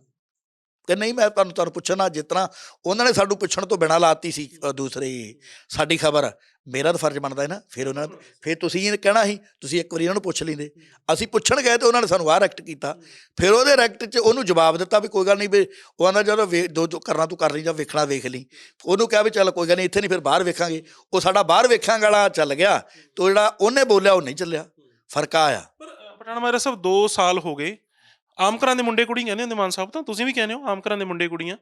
ਕਿ ਨਹੀਂ ਮੈਂ ਤੁਹਾਨੂੰ ਤੁਹਾਨੂੰ ਪੁੱਛਣਾ ਜਿਸ ਤਰ੍ਹਾਂ ਉਹਨਾਂ ਨੇ ਸਾਨੂੰ ਪੁੱਛਣ ਤੋਂ ਬਿਨਾਂ ਲਾਤੀ ਸੀ ਦੂਸਰੇ ਸਾਡੀ ਖਬਰ। ਮੇਰਾ ਤਾਂ ਫਰਜ਼ ਬਣਦਾ ਹੈ ਨਾ ਫਿਰ ਉਹਨਾਂ ਫਿਰ ਤੁਸੀਂ ਇਹ ਕਹਿਣਾ ਸੀ ਤੁਸੀਂ ਇੱਕ ਵਾਰੀ ਉਹਨਾਂ ਨੂੰ ਪੁੱਛ ਲੈਂਦੇ। ਅਸੀਂ ਪੁੱਛਣ ਗਏ ਤੇ ਉਹਨਾਂ ਨੇ ਸਾਨੂੰ ਆਹ ਰੈਕਟ ਕੀਤਾ। ਫਿਰ ਉਹਦੇ ਰੈਕਟ 'ਚ ਉਹਨੂੰ ਜਵਾਬ ਦਿੱਤਾ ਵੀ ਕੋਈ ਗੱਲ ਨਹੀਂ ਵੀ ਉਹ ਆਂਦਾ ਜਦੋਂ ਵੇ- ਜੋ ਜੋ ਕਰਨਾ ਤੂੰ ਕਰ ਲਈ ਜਾਂ ਵੇਖਣਾ ਵੇਖ ਲਈ। ਉਹਨੂੰ ਕਿਹਾ ਵੀ ਚੱਲ ਕੋਈ ਗੱਲ ਨਹੀਂ ਇੱਥੇ ਨਹੀਂ ਫਿਰ ਬਾਹਰ ਵੇਖਾਂਗੇ। ਉਹ ਸਾਡਾ ਬਾਹਰ ਵੇਖਾਂਗੇ ਵਾਲਾ ਚੱਲ ਗਿਆ। ਤੇ ਉਹ ਜਿਹੜਾ ਉਹਨੇ ਬੋਲਿਆ ਉਹ ਨਹੀਂ ਚੱਲਿਆ। ਫ਼ਰਕ ਆਇਆ। ਪਰ ਅ, ਪਠਾਨ ਸਾਹਿਬ 2 ਸਾਲ ਹੋ ਗਏ। ਆਮ ਘਰਾਂ ਦੇ ਮੁੰਡੇ ਕੁੜੀ ਕਹਿੰਦੇ ਹੁੰਦੇ ਮਾਨ ਸਾਹਿਬ ਤਾਂ, ਤੁਸੀਂ ਵੀ ਕਹਿੰਦੇ ਹੋ ਆਮ ਘਰਾਂ ਦੇ ਮੁੰਡੇ ਕੁੜੀਆਂ।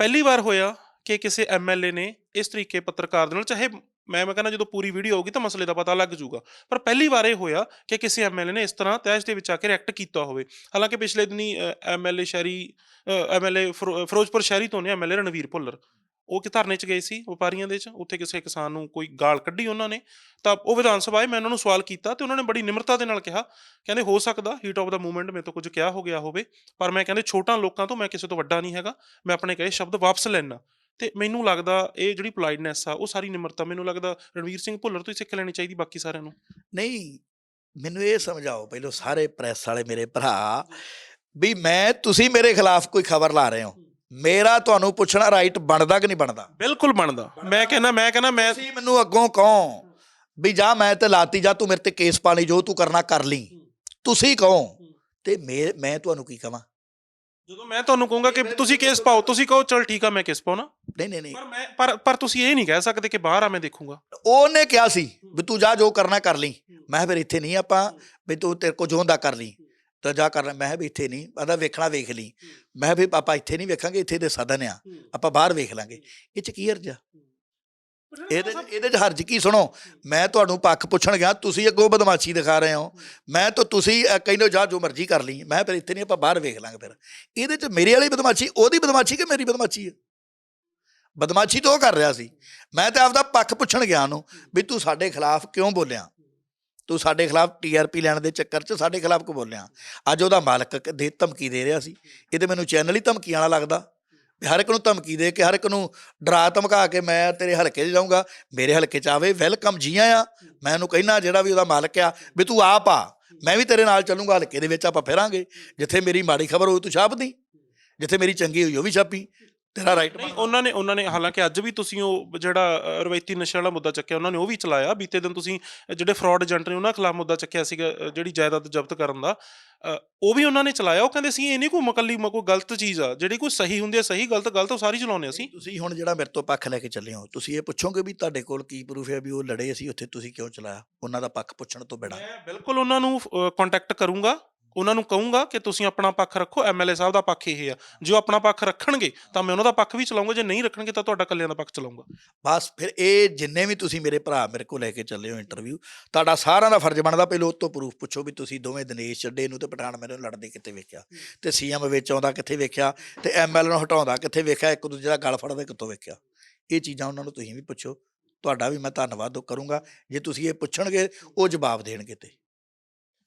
ਪਹਿਲੀ ਵਾਰ ਹੋਇਆ ਕਿ ਕਿਸੇ ਐਮਐਲਏ ਨੇ ਇਸ ਤਰੀਕੇ ਪੱਤਰਕਾਰ ਦੇ ਨਾਲ, ਚਾਹੇ ਮੈਂ ਮੈਂ ਕਹਿੰਦਾ ਜਦੋਂ ਪੂਰੀ ਵੀਡੀਓ ਆਊਗੀ ਤਾਂ ਮਸਲੇ ਦਾ ਪਤਾ ਲੱਗ ਜਾਊਗਾ। ਪਰ ਪਹਿਲੀ ਵਾਰ ਇਹ ਹੋਇਆ ਕਿ ਕਿਸੇ ਐਮਐਲਏ ਨੇ ਇਸ ਤਰ੍ਹਾਂ ਤਹਿਸ਼ ਦੇ ਵਿੱਚ ਆ ਕੇ ਰਿਐਕਟ ਕੀਤਾ ਹੋਵੇ। ਹਾਲਾਂਕਿ ਪਿਛਲੇ ਦਿਨੀ ਐਮਐਲਏ ਸ਼ਹਿਰੀ ਐਮਐਲਏ ਫਿਰੋਜ਼ਪੁਰ ਸ਼ਹਿਰੀ ਤੋਂ ਨੇ ਐਮਐਲਏ ਰਣਵੀਰ ਭੁੱਲਰ। ਉਹ ਕਿ ਧਰਨੇ 'ਚ ਗਏ ਸੀ ਵਪਾਰੀਆਂ ਦੇ 'ਚ, ਉੱਥੇ ਕਿਸੇ ਕਿਸਾਨ ਨੂੰ ਕੋਈ ਗਾਲ ਕੱਢੀ ਉਹਨਾਂ ਨੇ, ਤਾਂ ਉਹ ਵਿਧਾਨ ਸਭਾ 'ਚ ਮੈਂ ਉਹਨਾਂ ਨੂੰ ਸਵਾਲ ਕੀਤਾ ਤੇ ਉਹਨਾਂ ਨੇ ਬੜੀ ਨਿਮਰਤਾ ਦੇ ਨਾਲ ਕਿਹਾ, ਕਹਿੰਦੇ ਹੋ ਸਕਦਾ ਹੀਟ ਆਫ ਦਾ ਮੂਵਮੈਂਟ ਮੇਰੇ ਤੋਂ ਕੁਝ ਕਿਹਾ ਹੋ ਗਿਆ ਹੋਵੇ, ਪਰ ਮੈਂ ਕਹਿੰਦੇ ਛੋਟਾਂ ਲੋਕਾਂ ਤੋਂ ਮੈਂ ਕਿਸੇ ਤੋਂ ਵੱਡਾ ਨਹੀਂ ਹੈਗਾ, ਮੈਂ ਆਪਣੇ ਕਹੇ ਸ਼ਬਦ ਵਾਪਸ ਲੈਣਾ ਤੇ ਮੈਨੂੰ ਲੱਗਦਾ ਇਹ ਜਿਹੜੀ ਪੋਲਾਈਟਨੈਸ ਆ, ਉਹ ਸਾਰੀ ਨਿਮਰਤਾ, ਮੈਨੂੰ ਲੱਗਦਾ ਰਣਵੀਰ ਸਿੰਘ ਭੁੱਲਰ ਤੋਂ ਹੀ ਸਿੱਖ ਲੈਣੀ ਚਾਹੀਦੀ ਬਾਕੀ ਸਾਰਿਆਂ ਨੂੰ। ਨਹੀਂ, ਮੈਨੂੰ ਇਹ ਸਮਝਾਓ, ਪਹਿਲਾਂ ਸਾਰੇ ਪ੍ਰੈਸ ਵਾਲੇ ਮੇਰੇ ਭਰਾ, ਵੀ ਮੈਂ, ਤੁਸੀਂ ਮੇਰੇ ਖਿਲਾਫ ਕੋਈ ਖਬਰ ਲਾ ਰਹੇ ਹੋ। ਮੇਰਾ ਤੁਹਾਨੂੰ ਪੁੱਛਣਾ ਰਾਈਟ ਬਣਦਾ ਕਿ ਨਹੀਂ ਬਣਦਾ? ਬਿਲਕੁਲ ਬਣਦਾ। ਮੈਂ ਕਹਿੰਦਾ ਮੈਂ ਕਹਿੰਦਾ ਮੈਂ ਤੁਸੀਂ ਮੈਨੂੰ ਅੱਗੋਂ ਕਹੋ ਵੀ ਜਾ ਮੈਂ ਤੇ ਲਾਤੀ ਜਾ ਤੂੰ ਮੇਰੇ ਤੇ ਕੇਸ ਪਾ ਲਈ ਜੋ ਤੂੰ ਕਰਨਾ ਕਰ ਲਈ। ਤੁਸੀਂ ਕਹੋ ਤੇ ਮੈਂ ਮੈਂ ਤੁਹਾਨੂੰ ਕੀ ਕਵਾਂ? ਜਦੋਂ ਮੈਂ ਤੁਹਾਨੂੰ ਕਹੂੰਗਾ ਕਿ ਤੁਸੀਂ ਕੇਸ ਪਾਓ ਤੁਸੀਂ ਕਹੋ ਚਲ ਠੀਕ ਆ ਮੈਂ ਕੇਸ ਪਾਉਣਾ। ਨਹੀਂ ਨਹੀਂ ਨਹੀਂ। ਪਰ ਮੈਂ ਪਰ ਪਰ ਤੁਸੀਂ ਇਹ ਨਹੀਂ ਕਹਿ ਸਕਦੇ ਕਿ ਬਾਹਰ ਆ ਮੈਂ ਦੇਖੂੰਗਾ। ਉਹਨੇ ਕਿਹਾ ਸੀ ਵੀ ਤੂੰ ਜਾ ਜੋ ਕਰਨਾ ਕਰ ਲਈ। ਮੈਂ ਕਿਹਾ ਫਿਰ ਇੱਥੇ ਨਹੀਂ ਆਪਾਂ ਵੀ ਤੂੰ ਤੇਰੇ ਕੋ ਜੋ ਹੁੰਦਾ ਕਰ ਲਈ। ਤਾਂ ਜਾ ਕਰ ਲੈ ਮੈਂ ਵੀ ਇੱਥੇ ਨਹੀਂ। ਆਦਾ ਵੇਖਣਾ ਵੇਖ ਲਈ। ਮੈਂ ਵੀ ਆਪਾਂ ਇੱਥੇ ਨਹੀਂ ਵੇਖਾਂਗੇ ਇੱਥੇ ਦੇ ਸਾਧਨ ਆ। ਆਪਾਂ ਬਾਹਰ ਵੇਖ ਲਾਂਗੇ। ਇਹ ਚ ਕੀ ਹਰਜ ਆ? ਇਹਦੇ ਇਹਦੇ ਚ ਹਰਜ ਕੀ? ਸੁਣੋ ਮੈਂ ਤੁਹਾਨੂੰ ਪੱਖ ਪੁੱਛਣ ਗਿਆ ਤੁਸੀਂ ਅੱਗੋਂ ਬਦਮਾਸ਼ੀ ਦਿਖਾ ਰਹੇ ਹੋ। ਮੈਂ ਤਾਂ ਤੁਸੀਂ ਕਹਿੰਦੇ ਜਾ ਜੋ ਮਰਜ਼ੀ ਕਰ ਲਈ। ਮੈਂ ਫਿਰ ਇੱਥੇ ਨਹੀਂ ਆਪਾਂ ਬਾਹਰ ਵੇਖ ਲਾਂਗੇ ਫਿਰ। ਇਹਦੇ ਚ ਮੇਰੇ ਵਾਲੀ ਬਦਮਾਸ਼ੀ ਉਹਦੀ ਬਦਮਾਸ਼ੀ ਕਿ ਮੇਰੀ ਬਦਮਾਸ਼ੀ ਹੈ ਬਦਮਾਸ਼ੀ ਤਾਂ ਉਹ ਕਰ ਰਿਹਾ ਸੀ। ਮੈਂ ਤਾਂ ਆਪਦਾ ਪੱਖ ਪੁੱਛਣ ਗਿਆ ਉਹਨੂੰ ਵੀ ਤੂੰ ਸਾਡੇ ਖਿਲਾਫ ਕਿਉਂ ਬੋਲਿਆ? ਤੂੰ ਸਾਡੇ ਖਿਲਾਫ ਟੀਆਰਪੀ ਲੈਣ ਦੇ ਚੱਕਰ 'ਚ ਸਾਡੇ ਖਿਲਾਫ ਕਿਉਂ ਬੋਲਿਆ? ਅੱਜ ਉਹਦਾ ਮਾਲਕ ਦੇ ਧਮਕੀ ਦੇ ਰਿਹਾ ਸੀ। ਇਹ ਤੇ ਮੈਨੂੰ ਚੈਨਲ ਹੀ ਧਮਕੀ ਵਾਲਾ ਲੱਗਦਾ। ਵੀ ਹਰ ਇੱਕ ਨੂੰ ਧਮਕੀ ਦੇ ਕੇ, ਹਰ ਇੱਕ ਨੂੰ ਡਰਾ ਧਮਕਾ ਕੇ ਮੈਂ ਤੇਰੇ ਹਲਕੇ 'ਚ ਜਾਊਂਗਾ, ਮੇਰੇ ਹਲਕੇ 'ਚ ਆਵੇ ਵੈਲਕਮ ਜੀਆਂ ਆ। ਮੈਂ ਉਹਨੂੰ ਕਹਿਣਾ ਜਿਹੜਾ ਵੀ ਉਹਦਾ ਮਾਲਕ ਆ, ਵੀ ਤੂੰ ਆਪ ਆ। ਮੈਂ ਵੀ ਤੇਰੇ ਨਾਲ ਚੱਲੂੰਗਾ, ਹਲਕੇ ਦੇ ਵਿੱਚ ਆਪਾਂ ਫਿਰਾਂਗੇ। ਜਿੱਥੇ ਮੇਰੀ ਮਾੜੀ ਖਬਰ ਹੋਈ ਤੂੰ ਛਾਪਦੀ। ਜਿੱਥੇ ਮੇਰੀ ਚੰਗੀ ਹੋਈ, ਉਹ ਵੀ ਛਾਪੀ। ਤੇਰਾ ਰਾਈਟ ਨਹੀਂ ਉਹਨਾਂ ਨੇ ਉਹਨਾਂ ਨੇ ਹਾਲਾਂਕਿ ਅੱਜ ਵੀ ਤੁਸੀਂ ਉਹ ਜਿਹੜਾ ਅ, ਰਵਾਇਤੀ ਨਸ਼ੇ ਵਾਲਾ ਮੁੱਦਾ ਚੱਕਿਆ ਉਹਨਾਂ ਨੇ ਉਹ ਵੀ ਚਲਾਇਆ। ਬੀਤੇ ਦਿਨ ਤੁਸੀਂ ਜਿਹੜੇ ਫਰਾਡ ਏਜੰਟ ਨੇ ਉਹਨਾਂ ਖਿਲਾਫ ਮੁੱਦਾ ਚੱਕਿਆ ਸੀਗਾ ਅ, ਜਿਹੜੀ ਜਾਇਦਾਦ ਜ਼ਬਤ ਕਰਨ ਦਾ। ਅ, ਉਹ ਵੀ ਉਹਨਾਂ ਨੇ ਚਲਾਇਆ। ਉਹ ਕਹਿੰਦੇ ਸੀ ਇਹ ਨਹੀਂ ਕੋਈ ਮਕੱਲੀ ਮ- ਕੋਈ ਗਲਤ ਚੀਜ਼ ਆ। ਜਿਹੜੀ ਕੋਈ ਸਹੀ ਹੁੰਦੀ ਹੈ ਸਹੀ ਗਲਤ ਗਲਤ ਉਹ ਸਾਰੀ ਚਲਾਉਂਦੇ ਅਸੀਂ। ਤੁਸੀਂ ਹੁਣ ਜਿਹੜਾ ਮੇਰੇ ਤੋਂ ਪੱਖ ਲੈ ਕੇ ਚੱਲੇ ਹੋ ਤੁਸੀਂ ਇਹ ਪੁੱਛੋਗੇ ਵੀ ਤੁਹਾਡੇ ਕੋਲ ਕੀ ਪ੍ਰੂਫ ਹੈ ਵੀ ਉਹ ਲੜੇ ਸੀ ਉੱਥੇ ਤੁਸੀਂ ਕਿਉਂ ਚਲਾਇਆ? ਉਹਨਾਂ ਦਾ ਪੱਖ ਪੁੱਛਣ ਤੋਂ ਬਿਨਾਂ ਮੈਂ ਬਿਲਕੁਲ ਉਹਨਾਂ ਨੂੰ ਕੰਟੈਕਟ ਕਰੂੰਗਾ। ਉਹਨਾਂ ਨੂੰ ਕਹੂੰਗਾ ਕਿ ਤੁਸੀਂ ਆਪਣਾ ਪੱਖ ਰੱਖੋ ਐਮਐਲਏ ਸਾਹਿਬ ਦਾ ਪੱਖ ਇਹ ਆ। ਜੇ ਉਹ ਆਪਣਾ ਪੱਖ ਰੱਖਣਗੇ ਤਾਂ ਮੈਂ ਉਹਨਾਂ ਦਾ ਪੱਖ ਵੀ ਚਲਾਉਂਗਾ ਜੇ ਨਹੀਂ ਰੱਖਣਗੇ ਤਾਂ ਤੁਹਾਡਾ ਕੱਲਿਆਂ ਦਾ ਪੱਖ ਚਲਾਉਂਗਾ ਬਸ ਫਿਰ ਇਹ ਜਿੰਨੇ ਵੀ ਤੁਸੀਂ ਮੇਰੇ ਭਰਾ ਮੇਰੇ ਕੋਲ ਲੈ ਕੇ ਚੱਲੇ ਹੋ ਇੰਟਰਵਿਊ ਤੁਹਾਡਾ ਸਾਰਿਆਂ ਦਾ ਫਰਜ਼ ਬਣਦਾ ਪਹਿਲਾਂ ਉਹ ਤੋਂ ਪ੍ਰੂਫ ਪੁੱਛੋ ਵੀ ਤੁਸੀਂ ਦੋਵੇਂ ਦਿਨੇਸ਼ ਚੱਡੇ ਨੂੰ ਤੇ ਪਠਾਨ ਮੇਰੇ ਨੂੰ ਲੜਦੇ ਕਿੱਥੇ ਵੇਖਿਆ? ਤੇ ਸੀਐਮ ਵਿੱਚ ਆਉਂਦਾ ਕਿੱਥੇ ਵੇਖਿਆ? ਤੇ ਐਮਐਲ ਨੂੰ ਹਟਾਉਂਦਾ ਕਿੱਥੇ ਵੇਖਿਆ? ਇੱਕ ਦੂਜੇ ਦਾ ਗਲ ਫੜਦਾ ਕਿੱਥੋਂ ਵੇਖਿਆ? ਇਹ ਚੀਜ਼ਾਂ ਉਹਨਾਂ ਨੂੰ ਤੁਸੀਂ ਵੀ ਪੁੱਛੋ। ਤੁਹਾਡਾ ਵੀ ਮੈਂ ਧੰਨਵਾਦ ਕਰੂੰਗਾ। ਜੇ ਤੁਸੀਂ ਇਹ ਪੁੱਛਣਗੇ ਉਹ ਜਵਾਬ ਦੇਣਗੇ ਤੇ।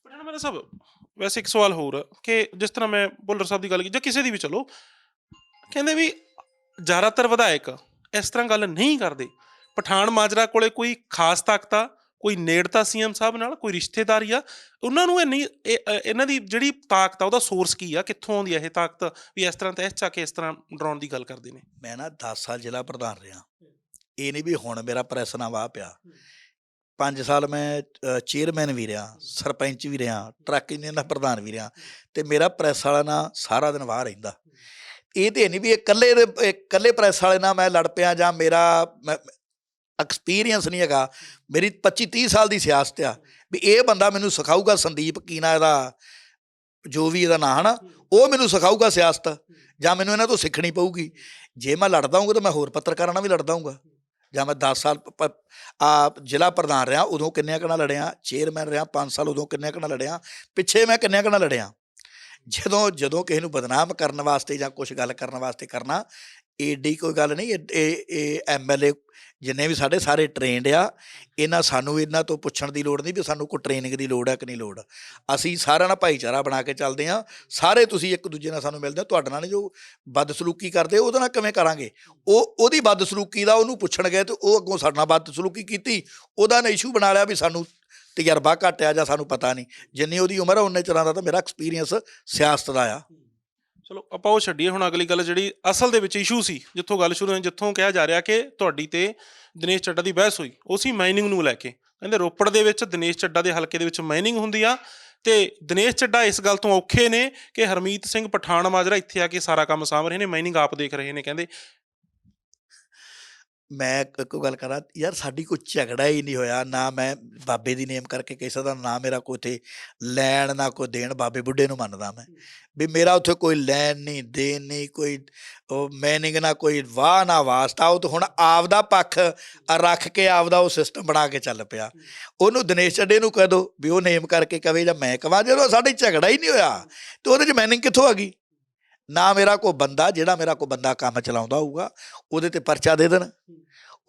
ਪਠਾਨ ਸਾਹਿਬ ਵੈਸੇ ਇੱਕ ਸਵਾਲ ਹੋਰ ਆ ਕਿ ਜਿਸ ਤਰ੍ਹਾਂ ਮੈਂ ਬੁੱਲਰ ਸਾਹਿਬ ਦੀ ਗੱਲ ਕੀਤੀ, ਜਾਂ ਕਿਸੇ ਦੀ ਵੀ ਚਲੋ, ਕਹਿੰਦੇ ਵੀ ਜ਼ਿਆਦਾਤਰ ਵਿਧਾਇਕ ਇਸ ਤਰ੍ਹਾਂ ਗੱਲ ਨਹੀਂ ਕਰਦੇ। ਪਠਾਨ ਮਾਜਰਾ ਕੋਲੇ ਕੋਈ ਖਾਸ ਤਾਕਤ ਆ ਕੋਈ ਨੇੜਤਾ ਸੀਐਮ ਸਾਹਿਬ ਨਾਲ, ਕੋਈ ਰਿਸ਼ਤੇਦਾਰੀ ਆ, ਉਹਨਾਂ ਨੂੰ ਇਹ ਨਹੀਂ ਇਹਨਾਂ ਦੀ ਜਿਹੜੀ ਤਾਕਤ ਆ, ਉਹਦਾ ਸੋਰਸ ਕੀ ਆ, ਕਿੱਥੋਂ ਆਉਂਦੀ ਆ ਇਹ ਤਾਕਤ ਵੀ ਇਸ ਤਰ੍ਹਾਂ ਤੇ ਇਸ ਚਾ ਕੇ ਇਸ ਤਰ੍ਹਾਂ ਡਰਾਉਣ ਦੀ ਗੱਲ ਕਰਦੇ ਨੇ? ਮੈਂ ਨਾ 10 ਸਾਲ ਜ਼ਿਲ੍ਹਾ ਪ੍ਰਧਾਨ ਰਿਹਾ। ਇਹ ਨਹੀਂ ਵੀ ਹੁਣ ਮੇਰਾ ਪ੍ਰੈਸ ਨਾ ਵਾਹ ਪਿਆ। 5 ਸਾਲ ਮੈਂ ਚੇਅਰਮੈਨ ਵੀ ਰਿਹਾ, ਸਰਪੰਚ ਵੀ ਰਿਹਾ, ਟਰੱਕ ਯੂਨੀਅਨ ਦਾ ਪ੍ਰਧਾਨ ਵੀ ਰਿਹਾ ਤੇ ਮੇਰਾ ਪ੍ਰੈਸ ਵਾਲਾ ਨਾ ਸਾਰਾ ਦਿਨ ਵਾਹ ਰਹਿੰਦਾ। ਇਹ ਤੇ ਨਹੀਂ ਵੀ ਇਹ ਇਕੱਲੇ ਇਕੱਲੇ ਪ੍ਰੈਸ ਵਾਲੇ ਨਾਲ ਮੈਂ ਲੜ ਪਿਆ ਜਾਂ ਮੇਰਾ ਐਕਸਪੀਰੀਅੰਸ ਨਹੀਂ ਹੈਗਾ, ਮੇਰੀ 25 30 ਸਾਲ ਦੀ ਸਿਆਸਤ ਆ ਵੀ ਇਹ ਬੰਦਾ ਮੈਨੂੰ ਸਿਖਾਊਗਾ ਸੰਦੀਪ ਕੀਨਾ ਇਹਦਾ, ਜੋ ਵੀ ਇਹਦਾ ਨਾਂ ਹਨਾ, ਉਹ ਮੈਨੂੰ ਸਿਖਾਊਗਾ ਸਿਆਸਤ ਜਾਂ ਮੈਨੂੰ ਇਹਨਾਂ ਤੋਂ ਸਿੱਖਣੀ ਪਊਗੀ। ਜੇ ਮੈਂ ਲੜਦਾ ਹੂੰਗਾ ਤਾਂ ਮੈਂ ਹੋਰ ਪੱਤਰਕਾਰਾਂ ਨਾਲ ਵੀ ਲੜਦਾ ਹੂੰਗਾ ਜਾਂ ਮੈਂ 10 ਸਾਲ ਆ ਜ਼ਿਲ੍ਹਾ ਪ੍ਰਧਾਨ ਰਿਹਾ, ਉਦੋਂ ਕਿੰਨਿਆਂ ਕੁ ਲੜਿਆ ਚੇਅਰਮੈਨ ਰਿਹਾ 5 ਸਾਲ ਉਦੋਂ ਕਿੰਨਿਆਂ ਕੁ ਲੜਿਆ, ਪਿੱਛੇ ਮੈਂ ਕਿੰਨਿਆਂ ਕੁ ਲੜਿਆ। ਜਦੋਂ ਜਦੋਂ ਕਿਸੇ ਨੂੰ ਬਦਨਾਮ ਕਰਨ ਵਾਸਤੇ ਜਾਂ ਕੁਝ ਗੱਲ ਕਰਨ ਵਾਸਤੇ ਕਰਨਾ ਏਡੀ ਕੋਈ ਗੱਲ ਨਹੀਂ, ਇਹ- ਇਹ ਇਹ ਐਮਐਲਏ ਜਿੰਨੇ ਵੀ ਸਾਡੇ ਸਾਰੇ ਟ੍ਰੇਨਡ ਆ, ਇਹਨਾਂ ਸਾਨੂੰ ਇਹਨਾਂ ਤੋਂ ਪੁੱਛਣ ਦੀ ਲੋੜ ਨਹੀਂ ਵੀ ਸਾਨੂੰ ਕੋਈ ਟ੍ਰੇਨਿੰਗ ਦੀ ਲੋੜ ਹੈ ਕਿ ਨਹੀਂ ਲੋੜ। ਅਸੀਂ ਸਾਰਿਆਂ ਨਾਲ ਭਾਈਚਾਰਾ ਬਣਾ ਕੇ ਚੱਲਦੇ ਆ ਸਾਰੇ ਤੁਸੀਂ ਇੱਕ ਦੂਜੇ ਨਾਲ ਸਾਨੂੰ ਮਿਲਦੇ ਹੋ, ਤੁਹਾਡੇ ਨਾਲ ਜੋ ਬਦਸਲੂਕੀ ਕਰਦੇ, ਉਹਦੇ ਨਾਲ ਕਿਵੇਂ ਕਰਾਂਗੇ? ਉਹ, ਉਹਦੀ ਬਦਸਲੂਕੀ ਦਾ ਉਹਨੂੰ ਪੁੱਛਣ ਗਏ ਤੇ ਉਹ ਅੱਗੋਂ ਸਾਡੇ ਨਾਲ ਬਦਸਲੂਕੀ ਕੀਤੀ, ਉਹਦਾ ਨੇ ਇਸ਼ੂ ਬਣਾ ਲਿਆ ਵੀ ਸਾਨੂੰ ਤਜਰਬਾ ਘੱਟ ਆ ਜਾਂ ਸਾਨੂੰ ਪਤਾ ਨਹੀਂ। ਜਿੰਨੀ ਉਹਦੀ ਉਮਰ ਆ ਉਨੇ ਚਿਰਾਂ ਦਾ ਤਾਂ ਮੇਰਾ ਐਕਸਪੀਰੀਅੰਸ ਸਿਆਸਤ ਦਾ ਆ। ਚਲੋ, ਆਪਾਂ ਉਹ ਛੱਡੀਏ ਹੁਣ ਅਗਲੀ ਗੱਲ ਜਿਹੜੀ ਅਸਲ ਦੇ ਵਿੱਚ ਇਸ਼ੂ ਸੀ, ਜਿੱਥੋਂ ਗੱਲ ਸ਼ੁਰੂ ਹੋਈ, ਜਿੱਥੋਂ ਕਿਹਾ ਜਾ ਰਿਹਾ ਕਿ ਤੁਹਾਡੀ ਤੇ ਦਿਨੇਸ਼ ਚੱਡਾ ਦੀ ਬਹਿਸ ਹੋਈ, ਉਹ ਸੀ ਮਾਈਨਿੰਗ ਨੂੰ ਲੈ ਕੇ। ਕਹਿੰਦੇ ਰੋਪੜ ਦੇ ਵਿੱਚ ਦਿਨੇਸ਼ ਚੱਡਾ ਦੇ ਹਲਕੇ ਦੇ ਵਿੱਚ ਮਾਈਨਿੰਗ ਹੁੰਦੀ ਆ, ਤੇ ਦਿਨੇਸ਼ ਚੱਡਾ ਇਸ ਗੱਲ ਤੋਂ ਔਖੇ ਨੇ ਕਿ ਹਰਮੀਤ ਸਿੰਘ ਪਠਾਨ ਮਾਜਰਾ ਇੱਥੇ ਆ ਕੇ ਸਾਰਾ ਕੰਮ ਸਾਂਭ ਰਹੇ ਨੇ ਮਾਈਨਿੰਗ ਆਪ ਦੇਖ ਰਹੇ ਨੇ, ਕਹਿੰਦੇ ਮੈਂ ਇੱਕੋ ਗੱਲ ਕਰਾਂ ਯਾਰ ਸਾਡੀ ਕੋਈ ਝਗੜਾ ਹੀ ਨਹੀਂ ਹੋਇਆ ਨਾ ਮੈਂ ਬਾਬੇ ਦੀ ਨੇਮ ਕਰਕੇ ਕਿਸੇ ਦਾ ਨਾ ਮੇਰਾ ਕੋਈ ਉੱਥੇ ਲੈਣ ਨਾ ਕੋਈ ਦੇਣ ਬਾਬੇ ਬੁੱਢੇ ਨੂੰ ਮੰਨਦਾ ਮੈਂ। ਵੀ ਮੇਰਾ ਉੱਥੇ ਕੋਈ ਲੈਣ ਨਹੀਂ ਦੇਣ ਨਹੀਂ ਕੋਈ ਉਹ ਮੈਨਿੰਗ ਨਾ ਕੋਈ ਵਾਹ ਨਾ ਵਾਸਤਾ ਉਹ ਤਾਂ ਹੁਣ ਆਪਦਾ ਪੱਖ ਰੱਖ ਕੇ ਆਪਦਾ ਉਹ ਸਿਸਟਮ ਬਣਾ ਕੇ ਚੱਲ ਪਿਆ। ਉਹਨੂੰ ਦਿਨੇਸ਼ ਚੱਡੇ ਨੂੰ ਕਹਿ ਦੋ ਵੀ ਉਹ ਨੇਮ ਕਰਕੇ ਕਵੇ ਜਾਂ ਮੈਂ ਕਵਾਂ ਜਦੋਂ ਸਾਡੀ ਝਗੜਾ ਹੀ ਨਹੀਂ ਹੋਇਆ ਤੇ ਉਹਦੇ 'ਚ ਮੈਨਿੰਗ ਕਿੱਥੋਂ ਆ ਗਈ? ਨਾ ਮੇਰਾ ਕੋਈ ਬੰਦਾ ਜਿਹੜਾ ਮੇਰਾ ਕੋਈ ਬੰਦਾ ਕੰਮ ਚਲਾਉਂਦਾ ਹੋਊਗਾ ਉਹਦੇ ਤੇ ਪਰਚਾ ਦੇ ਦੇਣ।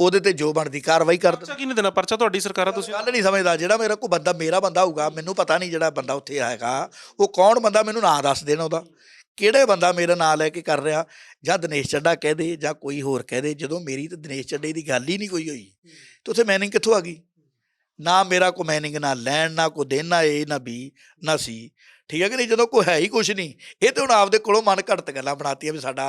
ਉਹਦੇ ਤੇ ਜੋ ਬਣਦੀ ਕਾਰਵਾਈ ਕਰ ਦੇਣ ਪਰਚਾ ਕਿਹਨੇ ਦੇਣਾ? ਪਰਚਾ ਤੁਹਾਡੀ ਸਰਕਾਰ ਆ ਤੁਸੀਂ ਗੱਲ ਨਹੀਂ ਸਮਝਦਾ ਜਿਹੜਾ ਮੇਰਾ ਕੋਈ ਬੰਦਾ ਮੇਰਾ ਬੰਦਾ ਹੋਊਗਾ ਮੈਨੂੰ ਪਤਾ ਨਹੀਂ ਜਿਹੜਾ ਬੰਦਾ ਉੱਥੇ ਆਏਗਾ ਉਹ ਕੌਣ ਬੰਦਾ ਮੈਨੂੰ ਨਾਂ ਦੱਸ ਦੇਣ ਉਹਦਾ। ਕਿਹੜੇ ਬੰਦਾ ਮੇਰਾ ਨਾਂ ਲੈ ਕੇ ਕਰ ਰਿਹਾ? ਜਾਂ ਦਿਨੇਸ਼ ਚੱਡਾ ਕਹਿ ਦੇ ਜਾਂ ਕੋਈ ਹੋਰ ਕਹਿ ਦੇ ਜਦੋਂ ਮੇਰੀ ਤੇ ਦਿਨੇਸ਼ ਚੱਡੇ ਦੀ ਗੱਲ ਹੀ ਨਹੀਂ ਕੋਈ ਹੋਈ ਤੇ ਉੱਥੇ ਮੈਨਿੰਗ ਕਿੱਥੋਂ ਆ ਗਈ? ਨਾ ਮੇਰਾ ਕੋ ਮੈਨਿੰਗ ਨਾ ਲੈਣ ਨਾ ਕੋ ਦੇਣਾ ਏ ਨਾ ਬੀ ਨਾ ਸੀ। ਠੀਕ ਹੈ ਕਿ ਨਹੀਂ? ਜਦੋਂ ਕੋਈ ਹੈ ਹੀ ਕੁਛ ਨਹੀਂ। ਇਹ ਤੇ ਹੁਣ ਆਪਦੇ ਕੋਲੋਂ ਮਨ ਘੜਤ ਗੱਲਾਂ ਬਣਾਤੀਆਂ ਵੀ ਸਾਡਾ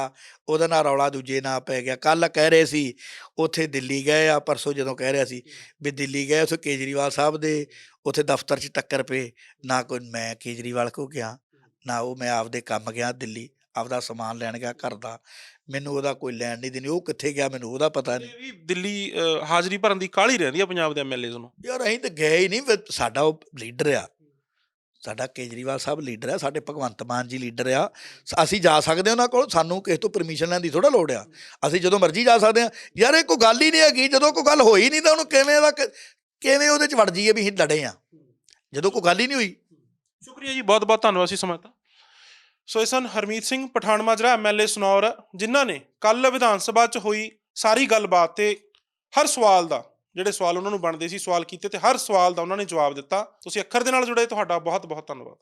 ਉਹਦਾ ਨਾਲ ਰੌਲਾ ਦੂਜੇ ਨਾਲ ਪੈ ਗਿਆ। ਕੱਲ ਕਹਿ ਰਹੇ ਸੀ ਉੱਥੇ ਦਿੱਲੀ ਗਏ ਆ ਪਰਸੋਂ ਜਦੋਂ ਕਹਿ ਰਿਹਾ ਸੀ ਵੀ ਦਿੱਲੀ ਗਏ ਉੱਥੇ ਕੇਜਰੀਵਾਲ ਸਾਹਿਬ ਦੇ ਉੱਥੇ ਦਫ਼ਤਰ 'ਚ ਟੱਕਰ ਪਏ। ਨਾ ਕੋਈ ਮੈਂ ਕੇਜਰੀਵਾਲ ਕੋ ਗਿਆ ਨਾ ਉਹ ਮੈਂ ਆਪਦੇ ਕੰਮ ਗਿਆ ਦਿੱਲੀ ਆਪਦਾ ਸਮਾਨ ਲੈਣ ਗਿਆ ਘਰ ਦਾ। ਮੈਨੂੰ ਉਹਦਾ ਕੋਈ ਲੈਣ ਨਹੀਂ ਦੇਣੀ ਉਹ ਕਿੱਥੇ ਗਿਆ ਮੈਨੂੰ ਉਹਦਾ ਪਤਾ ਨਹੀਂ। ਵੀ ਦਿੱਲੀ ਹਾਜ਼ਰੀ ਭਰਨ ਦੀ ਕਾਹਲੀ ਰਹਿੰਦੀ ਆ ਪੰਜਾਬ ਦੇ ਐਮਐਲਏਜ਼ ਨੂੰ। ਯਾਰ ਅਸੀਂ ਤਾਂ ਗਏ ਹੀ ਨਹੀਂ ਸਾਡਾ ਉਹ ਲੀਡਰ ਆ। ਸਾਡਾ ਕੇਜਰੀਵਾਲ ਸਾਹਿਬ ਲੀਡਰ ਆ, ਸਾਡੇ ਭਗਵੰਤ ਮਾਨ ਜੀ ਲੀਡਰ ਆ। ਸ- ਅਸੀਂ ਜਾ ਸਕਦੇ ਹਾਂ ਉਹਨਾਂ ਕੋਲ, ਸਾਨੂੰ ਕਿਸੇ ਤੋਂ ਪਰਮਿਸ਼ਨ ਲੈਣ ਦੀ ਥੋੜਾ ਲੋੜ ਆ। ਅਸੀਂ ਜਦੋਂ ਮਰਜ਼ੀ ਜਾ ਸਕਦੇ ਹਾਂ। ਯਾਰ, ਇਹ ਕੋਈ ਗੱਲ ਹੀ ਨਹੀਂ ਹੈਗੀ, ਜਦੋਂ ਕੋਈ ਗੱਲ ਹੋਈ ਨਹੀਂ ਤਾਂ ਉਹਨੂੰ ਕਿਵੇਂ ਦਾ ਕ- ਕਿਵੇਂ ਉਹਦੇ ਚ ਵੜ ਜਾਈਏ ਵੀ ਅਸੀਂ ਲੜੇ ਆ? ਜਦੋਂ ਕੋਈ ਗੱਲ ਹੀ ਨਹੀਂ ਹੋਈ। ਸ਼ੁਕਰੀਆ ਜੀ ਬਹੁਤ ਬਹੁਤ ਧੰਨਵਾਦ ਸੀ ਸਮਾਂ ਸੋ ਇਹ ਸਨ ਹਰਮੀਤ ਸਿੰਘ ਪਠਾਨ ਮਾਜਰਾ ਐਮਐਲਏ ਸਨੌਰ, ਜਿਨ੍ਹਾਂ ਨੇ ਕੱਲ ਵਿਧਾਨ ਸਭਾ 'ਚ ਹੋਈ ਸਾਰੀ ਗੱਲਬਾਤ ਤੇ ਹਰ ਸਵਾਲ ਦਾ ਜਿਹੜੇ ਸਵਾਲ ਉਹਨਾਂ ਨੂੰ ਬਣਦੇ ਸੀ, ਸਵਾਲ ਕੀਤੇ ਤੇ ਹਰ ਸਵਾਲ ਦਾ ਉਹਨਾਂ ਨੇ ਜਵਾਬ ਦਿੱਤਾ। ਤੁਸੀਂ ਅੱਖਰ ਦੇ ਨਾਲ ਜੁੜੇ ਤੁਹਾਡਾ ਬਹੁਤ ਬਹੁਤ ਧੰਨਵਾਦ।